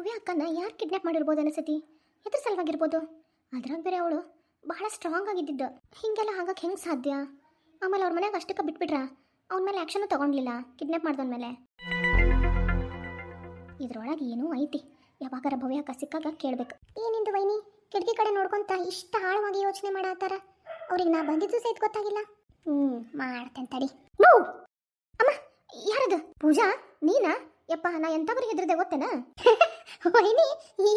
ಭವ್ಯ ಅಕ್ಕನ ಯಾರು ಕಿಡ್ನಾಪ್ ಮಾಡಿರ್ಬೋದು ಅನಿಸತಿ? ಎದ್ರ ಸಲುವಾಗಿರ್ಬೋದು. ಅದ್ರಾಗ ಬೇರೆ ಅವಳು ಬಹಳ ಸ್ಟ್ರಾಂಗ್ ಆಗಿದ್ದಿದ್ದು. ಹಿಂಗೆಲ್ಲ ಆಗಕ್ಕೆ ಹೆಂಗೆ ಸಾಧ್ಯ? ಆಮೇಲೆ ಅವ್ರ ಮನೆಯಾಗ ಅಷ್ಟಕ್ಕೆ ಬಿಟ್ಬಿಟ್ರ? ಅವನ ಮೇಲೆ ಆ್ಯಕ್ಷನು ತಗೊಂಡ್ಲಿಲ್ಲ ಕಿಡ್ನಾಪ್ ಮಾಡ್ದವನ ಮೇಲೆ. ಇದ್ರೊಳಗೆ ಏನೂ ಐತಿ. ಯಾವಾಗಾರ ಭವ್ಯ ಅಕ್ಕ ಸಿಕ್ಕಾಗ ಕೇಳಬೇಕು. ಏನಿಂದು ವೈನಿ, ಕಿಟಕಿ ಕಡೆ ನೋಡ್ಕೊಂತ ಇಷ್ಟ ಆಳವಾಗಿ ಯೋಚನೆ ಮಾಡತ್ತಾರ ಅವ್ರಿಗೆ ನಾ ಬಂದಿದ್ದು ಸಹಿತ ಗೊತ್ತಾಗಿಲ್ಲ. ಹ್ಞೂ ಮಾಡ್ತೇನೆ ತಡಿ. ಅಮ್ಮ, ಯಾರದು? ಪೂಜಾ, ನೀನಾ? ಯಪ್ಪ ನಾ ಎಂತವ್ರಿಗೆ ಹೆದರ್ದೆ ಗೊತ್ತೇನ? ವೈನಿ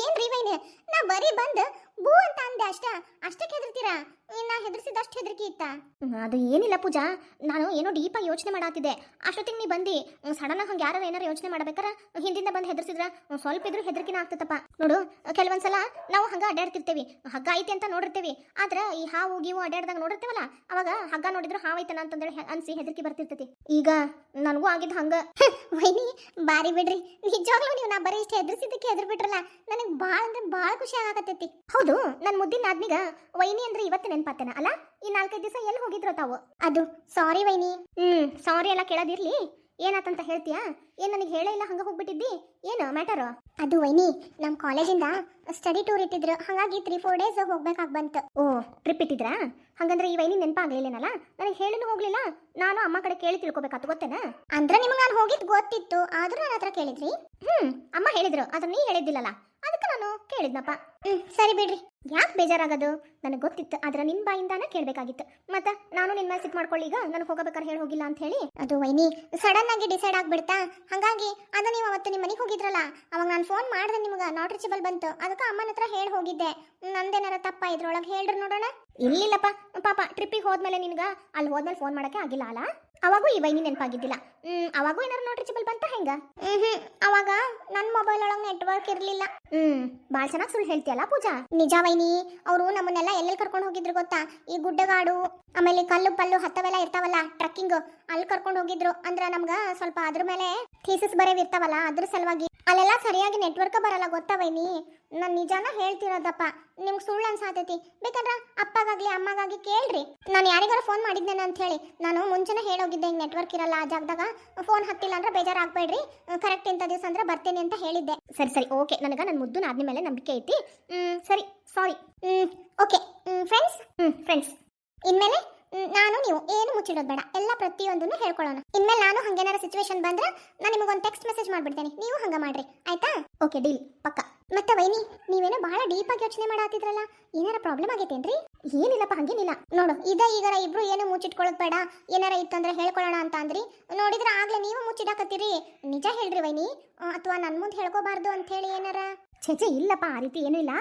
ಏನ್ರಿ ವೈನಿ? ನಾ ಬರೀ ಬಂದು ಬೂ ಅಂತ ಅಂದೆ ಅಷ್ಟ. ಅಷ್ಟಕ್ಕೆ ಹೆದರ್ತೀರಾ ನಾ ಹೆದರ್ಸಿದ ಅಷ್ಟು ಹೆದರಿಕೆ ಇತ್ತ? ಅದು ಏನಿಲ್ಲ ಪೂಜಾ. ನಾನು ಏನೋ ಡೀಪಾಗಿ ಯೋಚನೆ ಮಾಡಾತಿದ್ದೆ. ಅಷ್ಟೊತ್ತಿಗೆ ನೀ ಬಂದು. ಸಡನ್ ಹಂಗೆ ಯಾರು ಏನಾರು ಯೋಚನೆ ಮಾಡ್ಬೇಕಾರ? ಹಿಂದಿಂದ ಬಂದು ಹೆದರ್ಸಿದ್ರ? ಸ್ವಲ್ಪ ಇದ್ರೂ ಹೆದರ್ಕಿನ ಆಗ್ತದಪ್ಪ. ನೋಡು, ಕೆಲವೊಂದ್ಸಲ ನಾವು ಹಂಗ ಅಡ್ಡಾಡ್ತಿರ್ತೇವಿ ಹಗ್ಗ ಐತಿ ಅಂತ ನೋಡಿರ್ತೀವಿ. ಆದ್ರೆ ಈ ಹಾವು ಗೀವು ಅಡ್ಡಾಡ್ದಾಗ ನೋಡಿರ್ತೇವಲ್ಲ, ಅವಾಗ ಹಗ್ಗ ನೋಡಿದ್ರು ಹಾವು ಐತನ ಅಂತಂದೇಳಿ ಅನ್ಸಿ ಹೆದರಿಕೆ ಬರ್ತಿರ್ತೈತಿ. ಈಗ ನನಗೂ ಆಗಿದ್ದು ಹಂಗ. ವೈನಿ, ಬಾರಿ ಬಿಡ್ರಿ. ನಿಜವಾಗ್ಲೂ ನೀವು ನಾ ಬರೀ ಇಷ್ಟ ಹೆದರ್ಸಿದ್ದಕ್ಕೆ ಹೆದರ್ಬಿಟ್ರಲ್ಲ. ನನಗೆ ಭಾಳ ಅಂದ್ರೆ ಭಾಳ ಖುಷಿ ಆಗತೈತಿ. ಹೌದು ನನ್ನ ಮುದ್ದಿನ ಆದ್ಮಿಗ ವೈನಿ ಅಂದ್ರೆ ಇವತ್ತು ನೆನ್ಪಾತೇನ ಅಲ್ಲ ಈ ನಾಲ್ಕೈದು ದಿವಸ ಎಲ್ಲಿ ಹೋಗಿದ್ರು ತಾವು? ಅದು ಸಾರಿ ವೈನಿ. ಹ್ಮ್ ಸಾರಿ ಎಲ್ಲ ಕೇಳೋದಿರ್ಲಿ. ಏನಾತಂತ ಹೇಳ್ತೀಯಾ? ಏನ್ ನನಗೆ ಹೇಳೇ ಇಲ್ಲ, ಹಂಗ ಹೋಗ್ಬಿಟ್ಟಿದ್ದಿ? ಏನು ಮ್ಯಾಟರ್ ಅದು ವೈನಿ ನಮ್ಮ ಕಾಲೇಜಿಂದ ಸ್ಟಡಿ ಟೂರ್ ಇಟ್ಟಿದ್ರು, ಹಾಗಾಗಿ ತ್ರೀ ಫೋರ್ ಡೇಸ್ ಹೋಗ್ಬೇಕಾಗಿ ಬಂತು. ಓ ಟ್ರಿಪ್ ಇಟ್ಟಿದ್ರ? ಹಂಗಂದ್ರೆ ಈ ವೈನಿ ನೆನಪಾಗ್ಲಿಲ್ಲೇನಲ್ಲ ನನಗೆ ಹೇಳಿನೂ ಹೋಗ್ಲಿಲ್ಲ. ನಾನು ಅಮ್ಮ ಕಡೆ ಕೇಳಿ ತಿಳ್ಕೊಬೇಕಾತು, ಗೊತ್ತೇನ? ಅಂದ್ರೆ ನಿಮ್ಗೆ ನಾನು ಹೋಗಿದ್ ಗೊತ್ತಿತ್ತು, ಆದ್ರೂ ನನ್ನ ಹತ್ರ ಕೇಳಿದ್ರಿ? ಹ್ಮ್, ಅಮ್ಮ ಹೇಳಿದ್ರು ಆದ್ರೆ ನೀ ಹೇಳಿದ್ದಿಲ್ಲಲ್ಲ ಅದಕ್ಕೆ ನಾನು ಕೇಳಿದ್ನಪ್ಪ. ಹ್ಞೂ ಸರಿ ಬಿಡ್ರಿ. ಯಾಕೆ ಬೇಜಾರಾಗೋದು? ನನಗೆ ಗೊತ್ತಿತ್ತು, ಆದ್ರೆ ನಿಮ್ಮ ಬಾಯಿಂದಾನ ಕೇಳಬೇಕಾಗಿತ್ತು. ಮತ್ತೆ ನಾನು ನಿನ್ನ ಮೇಲೆ ಸಿಟ್ ಮಾಡ್ಕೊಳ್ಳಿ, ಈಗ ನನಗೆ ಹೋಗಬೇಕಾದ್ರೆ ಹೇಳಿ ಹೋಗಿಲ್ಲ ಅಂತ ಹೇಳಿ. ಅದು ವೈನಿ ಸಡನ್ ಆಗಿ ಡಿಸೈಡ್ ಆಗ್ಬಿಡ್ತಾ? ಹಾಗಾಗಿ, ಅದು ನೀವು ಅವತ್ತು ನಿಮ್ಮ ಮನೆಗೆ ಹೋಗಿದ್ರಲ್ಲ, ಅವಾಗ ನಾನು ಫೋನ್ ಮಾಡಿದೆ ನಿಮ್ಗೆ ನಾಟ್ ರೀಚಬಲ್ ಬಂತು. ಅದಕ್ಕೆ ಅಮ್ಮನ ಹತ್ರ ಹೇಳಿ ಹೋಗಿದ್ದೆ. ನಂದೇನಾರ ತಪ್ಪ ಇದ್ರೊಳಗೆ ಹೇಳ್ರಿ ನೋಡೋಣ. ಇಲ್ಲಿಲ್ಲಪ್ಪ ಪಾಪ ಟ್ರಿಪ್ಪಿಗೆ ಹೋದ್ಮೇಲೆ ನಿನ್ಗೆ, ಅಲ್ಲಿ ಹೋದ್ಮೇಲೆ ಫೋನ್ ಮಾಡೋಕ್ಕೆ ಆಗಿಲ್ಲ ಅಲ್ಲ ಅವಾಗೂ ಈ ವೈನಿ ನೆನಪಾಗಿದ್ದಿಲ್ಲ. ಹ್ಮ್ ಅವಾಗೂ ಏನಾರು ನೋಡ್ರಿ ಚಿಬಲ್ ಬಂತ ಹೆಂಗ? ಹ್ಮ್ ಅವಾಗ ನನ್ನ ಮೊಬೈಲ್ ಒಳಗೆ ನೆಟ್ವರ್ಕ್ ಇರಲಿಲ್ಲ. ಹ್ಮ್ ಭಾಳ ಚೆನ್ನಾಗಿ ಸುಳ್ಳು ಹೇಳ್ತಿಯಲ್ಲ ಪೂಜಾ? ನಿಜ ವೈನಿ ಅವರು ನಮ್ಮನ್ನೆಲ್ಲ ಎಲ್ಲೆಲ್ಲಿ ಕರ್ಕೊಂಡು ಹೋಗಿದ್ರು ಗೊತ್ತಾ? ಈ ಗುಡ್ಡಗಾಡು ಆಮೇಲೆ ಕಲ್ಲು ಪಲ್ಲು ಹತ್ತವೆಲ್ಲ ಇರ್ತಾವಲ್ಲ ಟ್ರಕ್ಕಿಂಗ್ ಅಲ್ಲಿ ಕರ್ಕೊಂಡು ಹೋಗಿದ್ರು. ಅಂದ್ರ ನಮ್ಗ ಸ್ವಲ್ಪ ಅದ್ರ ಮೇಲೆ ಥೀಸಸ್ ಬರೇ ಇರ್ತಾವಲ್ಲ ಅದ್ರ ಸಲುವಾಗಿ. ಅಲ್ಲೆಲ್ಲ ಸರಿಯಾಗಿ ನೆಟ್ವರ್ಕ್ ಬರಲ್ಲ ಗೊತ್ತಾ ವೈನಿ? ನಾನು ನಿಜಾನ ಹೇಳ್ತಿರೋದಪ್ಪ. ನಿಮ್ಗೆ ಸುಳ್ಳು ಅನ್ಸಾತೈತಿ. ಬೇಕಂದ್ರ ಅಪ್ಪಗಾಗ್ಲಿ ಅಮ್ಮಗಾಗಿ ಕೇಳ್ರಿ. ನಾನು ಯಾರಿಗಾರ ಫೋನ್ ಮಾಡಿದ್ದೇನೆ ಅಂತ ಹೇಳಿ ನಾನು ಮುಂಚೆನೇ ಹೇಳೋಗಿದ್ದೆ, ಹಿಂಗೆ ನೆಟ್ವರ್ಕ್ ಇರಲ್ಲ ಆ ಜಾಗದಾಗ. ಫೋನ್ ಹತ್ತಿಲ್ಲ ಅಂದ್ರೆ ಬೇಜಾರಾಗಬೇಡ್ರಿ. ಕರೆಕ್ಟ್ ಇಂಥ ದಿವಸ ಅಂದ್ರೆ ಬರ್ತೇನೆ ಅಂತ ಹೇಳಿದ್ದೆ. ಸರಿ ಸರಿ ಓಕೆ ನನಗೆ ನನ್ನ ಮುದ್ದು ಆದ್ಮೇಲೆ ಮೇಲೆ ನಂಬಿಕೆ ಐತಿ. ಸರಿ ಸಾರಿ ಓಕೆ ಫ್ರೆಂಡ್ಸ್ ಹ್ಞೂ ಫ್ರೆಂಡ್ಸ್ ಇನ್ಮೇಲೆ ನಾನು, ನೀವು ಏನು ಮುಚ್ಚಿಡೋದು ಬೇಡ. ಎಲ್ಲ ಪ್ರತಿಯೊಂದನ್ನು ಹೇಳ್ಕೊಳ್ಳೋಣ. ಇನ್ಮೇಲೆ ನಾನು ಹಂಗೇನಾರ ಸಿಚುವೇಶನ್ ಬಂದ್ರೆ ನಾನು ನಿಮಗೊಂದು ಟೆಕ್ಸ್ಟ್ ಮೆಸೇಜ್ ಮಾಡ್ಬಿಡ್ತೇನೆ. ನೀವು ಹಂಗೆ ಮಾಡ್ರಿ. ಆಯ್ತಾ? ಓಕೆ ಡೀಲ್ ಪಕ್ಕ. ಮತ್ತೆ ವೈನಿ ನೀವೇನೋ ಬಹಳ ಡೀಪ್ ಆಗಿ ಯೋಚನೆ ಮಾಡಾತಿದ್ರಲ್ಲ ಏನಾರ ಪ್ರಾಬ್ಲಮ್ ಆಗೈತೇನ್ರಿ? ಏನಿಲ್ಲಪ್ಪ ಹಂಗೇನಿಲ್ಲ. ನೋಡು ಇದ ಈಗಾರ ಇಬ್ರು ಏನು ಮುಚ್ಚಿಟ್ಕೊಳ್ಳೋದು ಬೇಡ ಏನಾರ ಇತ್ತಂದ್ರೆ ಹೇಳ್ಕೊಳ್ಳೋಣ ಅಂತ ಅಂದ್ರಿ. ನೋಡಿದ್ರೆ ಆಗ್ಲೇ ನೀವು ಮುಚ್ಚಿಡಾಕತ್ತೀರಿ. ನಿಜ ಹೇಳ್ರಿ ವೈನಿ ಅಥವಾ ನನ್ನ ಮುಂದೆ ಹೇಳ್ಕೋಬಾರ್ದು ಅಂತ ಹೇಳಿ ಏನಾರ? ಛೇ ಇಲ್ಲಪ್ಪ ಆ ರೀತಿ ಏನೂ ಇಲ್ಲ.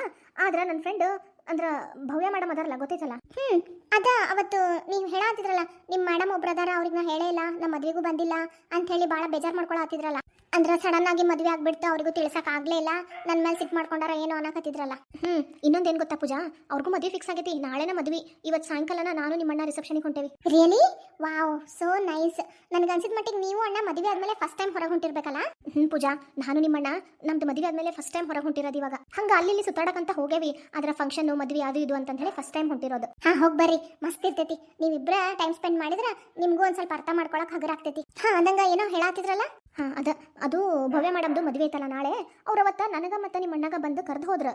ಆದ್ರೆ ನನ್ನ ಫ್ರೆಂಡ್ ಅಂದ್ರ ಭವ್ಯ ಮೇಡಮ್ ಅದಾರಲ್ಲ ಗೊತ್ತೈತಲ್ಲ? ಹ್ಮ್ ಅದ ಅವತ್ತು ನೀವು ಹೇಳಾತಿದ್ರಲ್ಲ ನಿಮ್ಮ ಮೇಡಮ್ ಒಬ್ರು ಅದಾರ ಅವ್ರಿಗೆ ನಾ ಹೇಳೇ ಇಲ್ಲ ನಮ್ಮ ಮದ್ವೆಗೂ ಬಂದಿಲ್ಲ ಅಂತ ಹೇಳಿ ಭಾಳ ಬೇಜಾರು ಮಾಡ್ಕೊಳತ್ತಿದ್ರಲ್ಲ ಅಂದ್ರೆ ಸಡನ್ ಆಗಿ ಮದ್ವೆ ಆಗ್ಬಿಡ್ತು ಅವ್ರಿಗೂ ತಿಳ್ಸಕ್ ಆಗ್ಲೇ ಇಲ್ಲ. ನನ್ನ ಮೇಲೆ ಸಿಟ್ ಮಾಡ್ಕೊಂಡಾರ ಏನೋ ಅನ್ನಕತ್ತಿದ್ರಲ್ಲ. ಹ್ಮ್ ಇನ್ನೊಂದೇನ್ ಗೊತ್ತಾ ಪೂಜಾ? ಅವ್ರಿಗೂ ಮದ್ವೆ ಫಿಕ್ಸ್ ಆಗೈತಿ ನಾಳೆನ ಮದ್ವಿ. ಇವತ್ತು ಸಾಯಂಕಾಲನ ನಾನು ನಿಮ್ಮಣ್ಣ ರಿಸೆಪ್ಷನ್ಗೆ ಹೊಂಟೇವಿ. ರಿಯಲಿ ವಾವ್ ಸೋ ನೈಸ್ ನನಗೆ ಅನ್ಸಿದ ಮಟ್ಟಿಗೆ ನೀವು ಅಣ್ಣ ಮದುವೆ ಆದ್ಮೇಲೆ ಫಸ್ಟ್ ಟೈಮ್ ಹೊರಗೆ ಹೊಂಟಿರ್ಬೇಕಲ್ಲ? ಹ್ಮ್ ಪೂಜಾ ನಾನು ನಿಮ್ಮಣ್ಣ ನಮ್ದು ಮದುವೆ ಆದ್ಮೇಲೆ ಫಸ್ಟ್ ಟೈಮ್ ಹೊರಗೆ ಹೊಂಟಿರೋದು ಇವಾಗ. ಹಂಗ ಅಲ್ಲಿ ಇಲ್ಲಿ ಸುತ್ತಾಡಕಂತ ಹೋಗೇವಿ. ಅದರ ಫಂಕ್ಷನ್ ಮದ್ವೆ ಅದು ಇದು ಅಂತ ಹೇಳಿ ಫಸ್ಟ್ ಟೈಮ್ ಹೊಂಟಿರೋದು. ಹಾ ಹೋಗಿ ಬರ್ರಿ. ಮಸ್ತ್ ಇರ್ತೈತಿ. ನೀವಿಬ್ರ ಟೈಮ್ ಸ್ಪೆಂಡ್ ಮಾಡಿದ್ರ ನಿಮ್ಗೂ ಒಂದ್ ಸ್ವಲ್ಪ ಅರ್ಥ ಮಾಡ್ಕೊಳಕ್ ಹಗರ ಆಗ್ತೈತಿ. ಹಾ ಅದಂಗ ಏನೋ ಹೇಳಾತಿದ್ರಲ್ಲ? ಹಾ ಅದ ಅದು ಭವ್ಯ ಮೇಡಮ್ದು ಮದುವೆ ಐತಲ್ಲ ನಾಳೆ? ಅವ್ರ ಅವತ್ತ ನನಗ ಮತ್ತ ನಿಮ್ಮ ಅಣ್ಣಗ ಬಂದು ಕರೆದು ಹೋದ್ರ.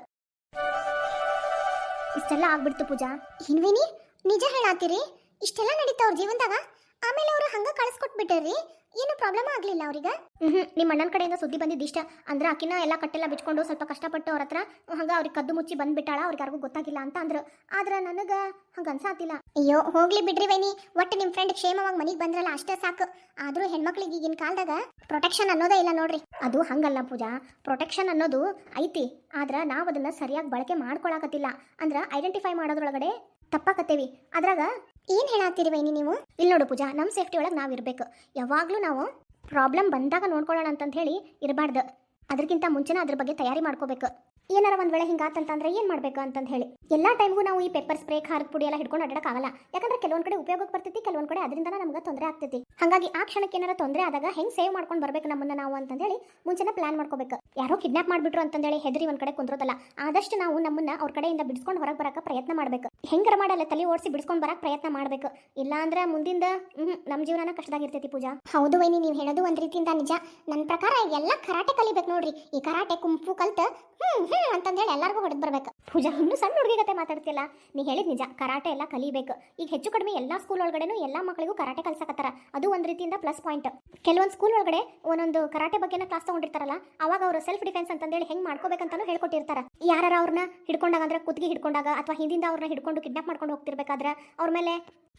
ಇಷ್ಟೆಲ್ಲ ಆಗ್ಬಿಡ್ತು ಪೂಜಾ. ಹಿನ್ವಿನಿ ನಿಜ ಹೇಳಾತಿರಿ? ಇಷ್ಟೆಲ್ಲ ನಡೀತಾ ಅವ್ರ ಜೀವನದಾಗ? ಆಮೇಲೆ ಅವ್ರು ಹಂಗ ಕಳಿಸ್ಕೊಟ್ಬಿಟ್ಟಾರ್ರಿ? ಏನು ಪ್ರಾಬ್ಲಮ್ ಆಗಲಿಲ್ಲ ಅವ್ರಿಗೆ? ಹ್ಮ್ ನಿಮ್ಮ ಅಣ್ಣನ ಕಡೆಯಿಂದ ಸುದ್ದಿ ಬಂದಿದ್ದು ಇಷ್ಟ. ಅಂದ್ರೆ ಆಕಿನ ಎಲ್ಲ ಕಟ್ಟೆಲ್ಲ ಬಿಚ್ಕೊಂಡು ಸ್ವಲ್ಪ ಕಷ್ಟಪಟ್ಟು ಅವ್ರ ಹತ್ರ ಹಂಗ ಅವ್ರಿಗೆ ಕದ್ದು ಮುಚ್ಚಿ ಬಂದ್ಬಿಟ್ಟಾಳ, ಅವ್ರಿಗೆ ಯಾರಿಗೂ ಗೊತ್ತಾಗಿಲ್ಲ ಅಂತ ಅಂದ್ರು. ಆದ್ರೆ ನನಗೆ ಹಂಗೆ ಅನ್ಸಾತಿಲ್ಲ. ಅಯ್ಯೋ, ಹೋಗ್ಲಿ ಬಿಡ್ರಿ ವೈನಿ. ಒಟ್ಟು ನಿಮ್ಮ ಫ್ರೆಂಡ್ ಕ್ಷೇಮವಾಗಿ ಮನೆಗೆ ಬಂದ್ರಲ್ಲ ಅಷ್ಟೇ ಸಾಕು. ಆದ್ರೂ ಹೆಣ್ಮಕ್ಳಿಗೆ ಈಗಿನ ಕಾಲದಾಗ ಪ್ರೊಟೆಕ್ಷನ್ ಅನ್ನೋದೇ ಇಲ್ಲ ನೋಡ್ರಿ. ಅದು ಹಂಗಲ್ಲ ಪೂಜಾ. ಪ್ರೊಟೆಕ್ಷನ್ ಅನ್ನೋದು ಐತಿ. ಆದ್ರೆ ನಾವು ಅದನ್ನ ಸರಿಯಾಗಿ ಬಳಕೆ ಮಾಡ್ಕೊಳಕತ್ತಿಲ್ಲ. ಅಂದ್ರೆ ಐಡೆಂಟಿಫೈ ಮಾಡೋದ್ರೊಳಗಡೆ ತಪ್ಪಾಕತ್ತೇವಿ. ಅದ್ರಾಗ ಏನ್ ಹೇಳಾತ್ತೀರಿ ವೈನಿ ನೀವು? ಇಲ್ಲಿ ನೋಡು ಪೂಜಾ ನಮ್ಮ ಸೇಫ್ಟಿ ಒಳಗೆ ನಾವು ಇರಬೇಕು. ಯಾವಾಗಲೂ ನಾವು ಪ್ರಾಬ್ಲಮ್ ಬಂದಾಗ ನೋಡ್ಕೊಳ್ಳೋಣ ಅಂತಂತ ಹೇಳಿ ಇರಬಾರ್ದು. ಅದಕ್ಕಿಂತ ಮುಂಚೆನೇ ಅದ್ರ ಬಗ್ಗೆ ತಯಾರಿ ಮಾಡ್ಕೋಬೇಕು. ಏನಾರ ಒಂದ್ ವೇಳೆ ಹಿಂಗಾತಂತಂದ್ರೆ ಏನ್ ಮಾಡ್ಬೇಕು ಅಂತಂದ್ ಹೇಳಿ. ಎಲ್ಲಾ ಟೈಮ್ಗೂ ನಾವು ಈ ಪೇಪರ್ ಸ್ಪ್ರೇ ಖಾರದ ಪುಡಿ ಎಲ್ಲ ಹಿಡ್ಕೊಂಡು ಅಡ್ಡಕ್ಕಾಗಲ್ಲ ಯಾಕಂದ್ರೆ ಕೆಲವೊಂದ್ ಕಡೆ ಉಪಯೋಗಕ್ಕೆ ಬರ್ತೈತಿ, ಕೆಲವೊಂದ್ ಕಡೆ ಅದರಿಂದ ನಮ್ಗೆ ತೊಂದರೆ ಆಗ್ತೈತಿ. ಹಾಗಾಗಿ ಆ ಕ್ಷಣಕ್ಕೆ ಏನಾರ ತೊಂದರೆ ಆದಾಗ ಹೆಂಗ್ ಸೇವ್ ಮಾಡ್ಕೊಂಡು ಬರ್ಬೇಕು ನಮ್ಮನ್ನ ನಾವು ಅಂತ ಹೇಳಿ ಮುಂಚೆನೆ ಪ್ಲಾನ್ ಮಾಡ್ಕೋಬೇಕು. ಯಾರೋ ಕಿಡ್ನಾಪ್ ಮಾಡ್ಬಿಟ್ರು ಅಂತಂದೇಳಿ ಹೆದರಿ ಒಂದ್ ಕಡೆ ಕುಂದ್ರೋದಲ್ಲ, ಆದಷ್ಟು ನಾವು ನಮ್ಮನ್ನ ಅವ್ರ ಕಡೆಯಿಂದ ಬಿಡಿಸ್ಕೊಂಡು ಹೊರಗೆ ಬರಕ ಪ್ರಯತ್ನ ಮಾಡ್ಬೇಕು. ಹೆಂಗರ ಮಾಡಲ್ಲ, ತಲೆ ಓಡಿಸಿ ಬಿಡಿಸ್ಕೊಂಡು ಬರಕ್ ಪ್ರಯತ್ನ ಮಾಡ್ಬೇಕು. ಇಲ್ಲ ಅಂದ್ರೆ ಮುಂದಿಂದ ನಮ್ಮ ಜೀವನನ ಕಷ್ಟದಾಗಿರ್ತೈತಿ ಪೂಜಾ. ಹೌದು ವೈನಿ, ನೀವು ಹೇಳೋದು ಒಂದ್ ರೀತಿಯಿಂದ ನಿಜ. ನನ್ನ ಪ್ರಕಾರ ಎಲ್ಲ ಕರಾಟೆ ಕಲಿಬೇಕು ನೋಡ್ರಿ. ಈ ಕರಾಟೆ, ಕುಂಪು, ಕಲ್ತ್ ಹ್ಮ್ ಅಂತಂದೇಳಿ ಎಲ್ಲರಿಗೂ ಹೊಡೆದು ಬರ್ಬೇಕು. ಪೂಜಾ, ಇನ್ನೂ ಸಣ್ಣ ಹುಡುಗಿ ಕತೆ ಮಾತಾಡ್ತಿಲ್ಲ. ನೀ ಹೇಳಿದ್ ನಿಜ, ಕರಾಟೆ ಎಲ್ಲ ಕಲಿಬೇಕು. ಈಗ ಹೆಚ್ಚು ಕಡಿಮೆ ಎಲ್ಲಾ ಸ್ಕೂಲ್ ಒಳಗಡೆನೂ ಎಲ್ಲಾ ಮಕ್ಕಳಿಗೂ ಕರಾಟೆ ಕಲ್ಸಕತ್ತಾರ. ಅದು ಒಂದ್ ರೀತಿಯಿಂದ ಪ್ಲಸ್ ಪಾಯಿಂಟ್ ಕೆಲವೊಂದು ಸ್ಕೂಲ್ ಒಳಗಡೆ ಒಂದೊಂದು ಕರಾಟೆ ಬಗ್ಗೆನ ಕ್ಲಾಸ್ ತಗೊಂಡಿರ್ತಾರಲ್ಲ, ಅವಾಗ ಅವರು ಸೆಲ್ಫ್ ಡಿಫೆನ್ಸ್ ಅಂತಂದೇಳಿ ಹೆಂಗ್ ಮಾಡ್ಕೋಬೇಕಂತಾನು ಹೇಳ್ಕೊಟ್ಟಿರ್ತಾರ. ಯಾರು ಅವ್ರನ್ನ ಹಿಡ್ಕೊಂಡಾಗ ಅಂದ್ರೆ ಕುತ್ತಿಗೆ ಹಿಡ್ಕೊಂಡಾಗ ಅಥವಾ ಹಿಂದಿಂದ ಅವ್ರನ್ನ ಹಿಡ್ಕೊಂಡು ಕಿಡ್ನಾಪ್ ಮಾಡ್ಕೊಂಡು ಹೋಗ್ತಿರ್ಬೇಕಾದ್ರೆ, ಅವ್ರ ಮೇಲೆ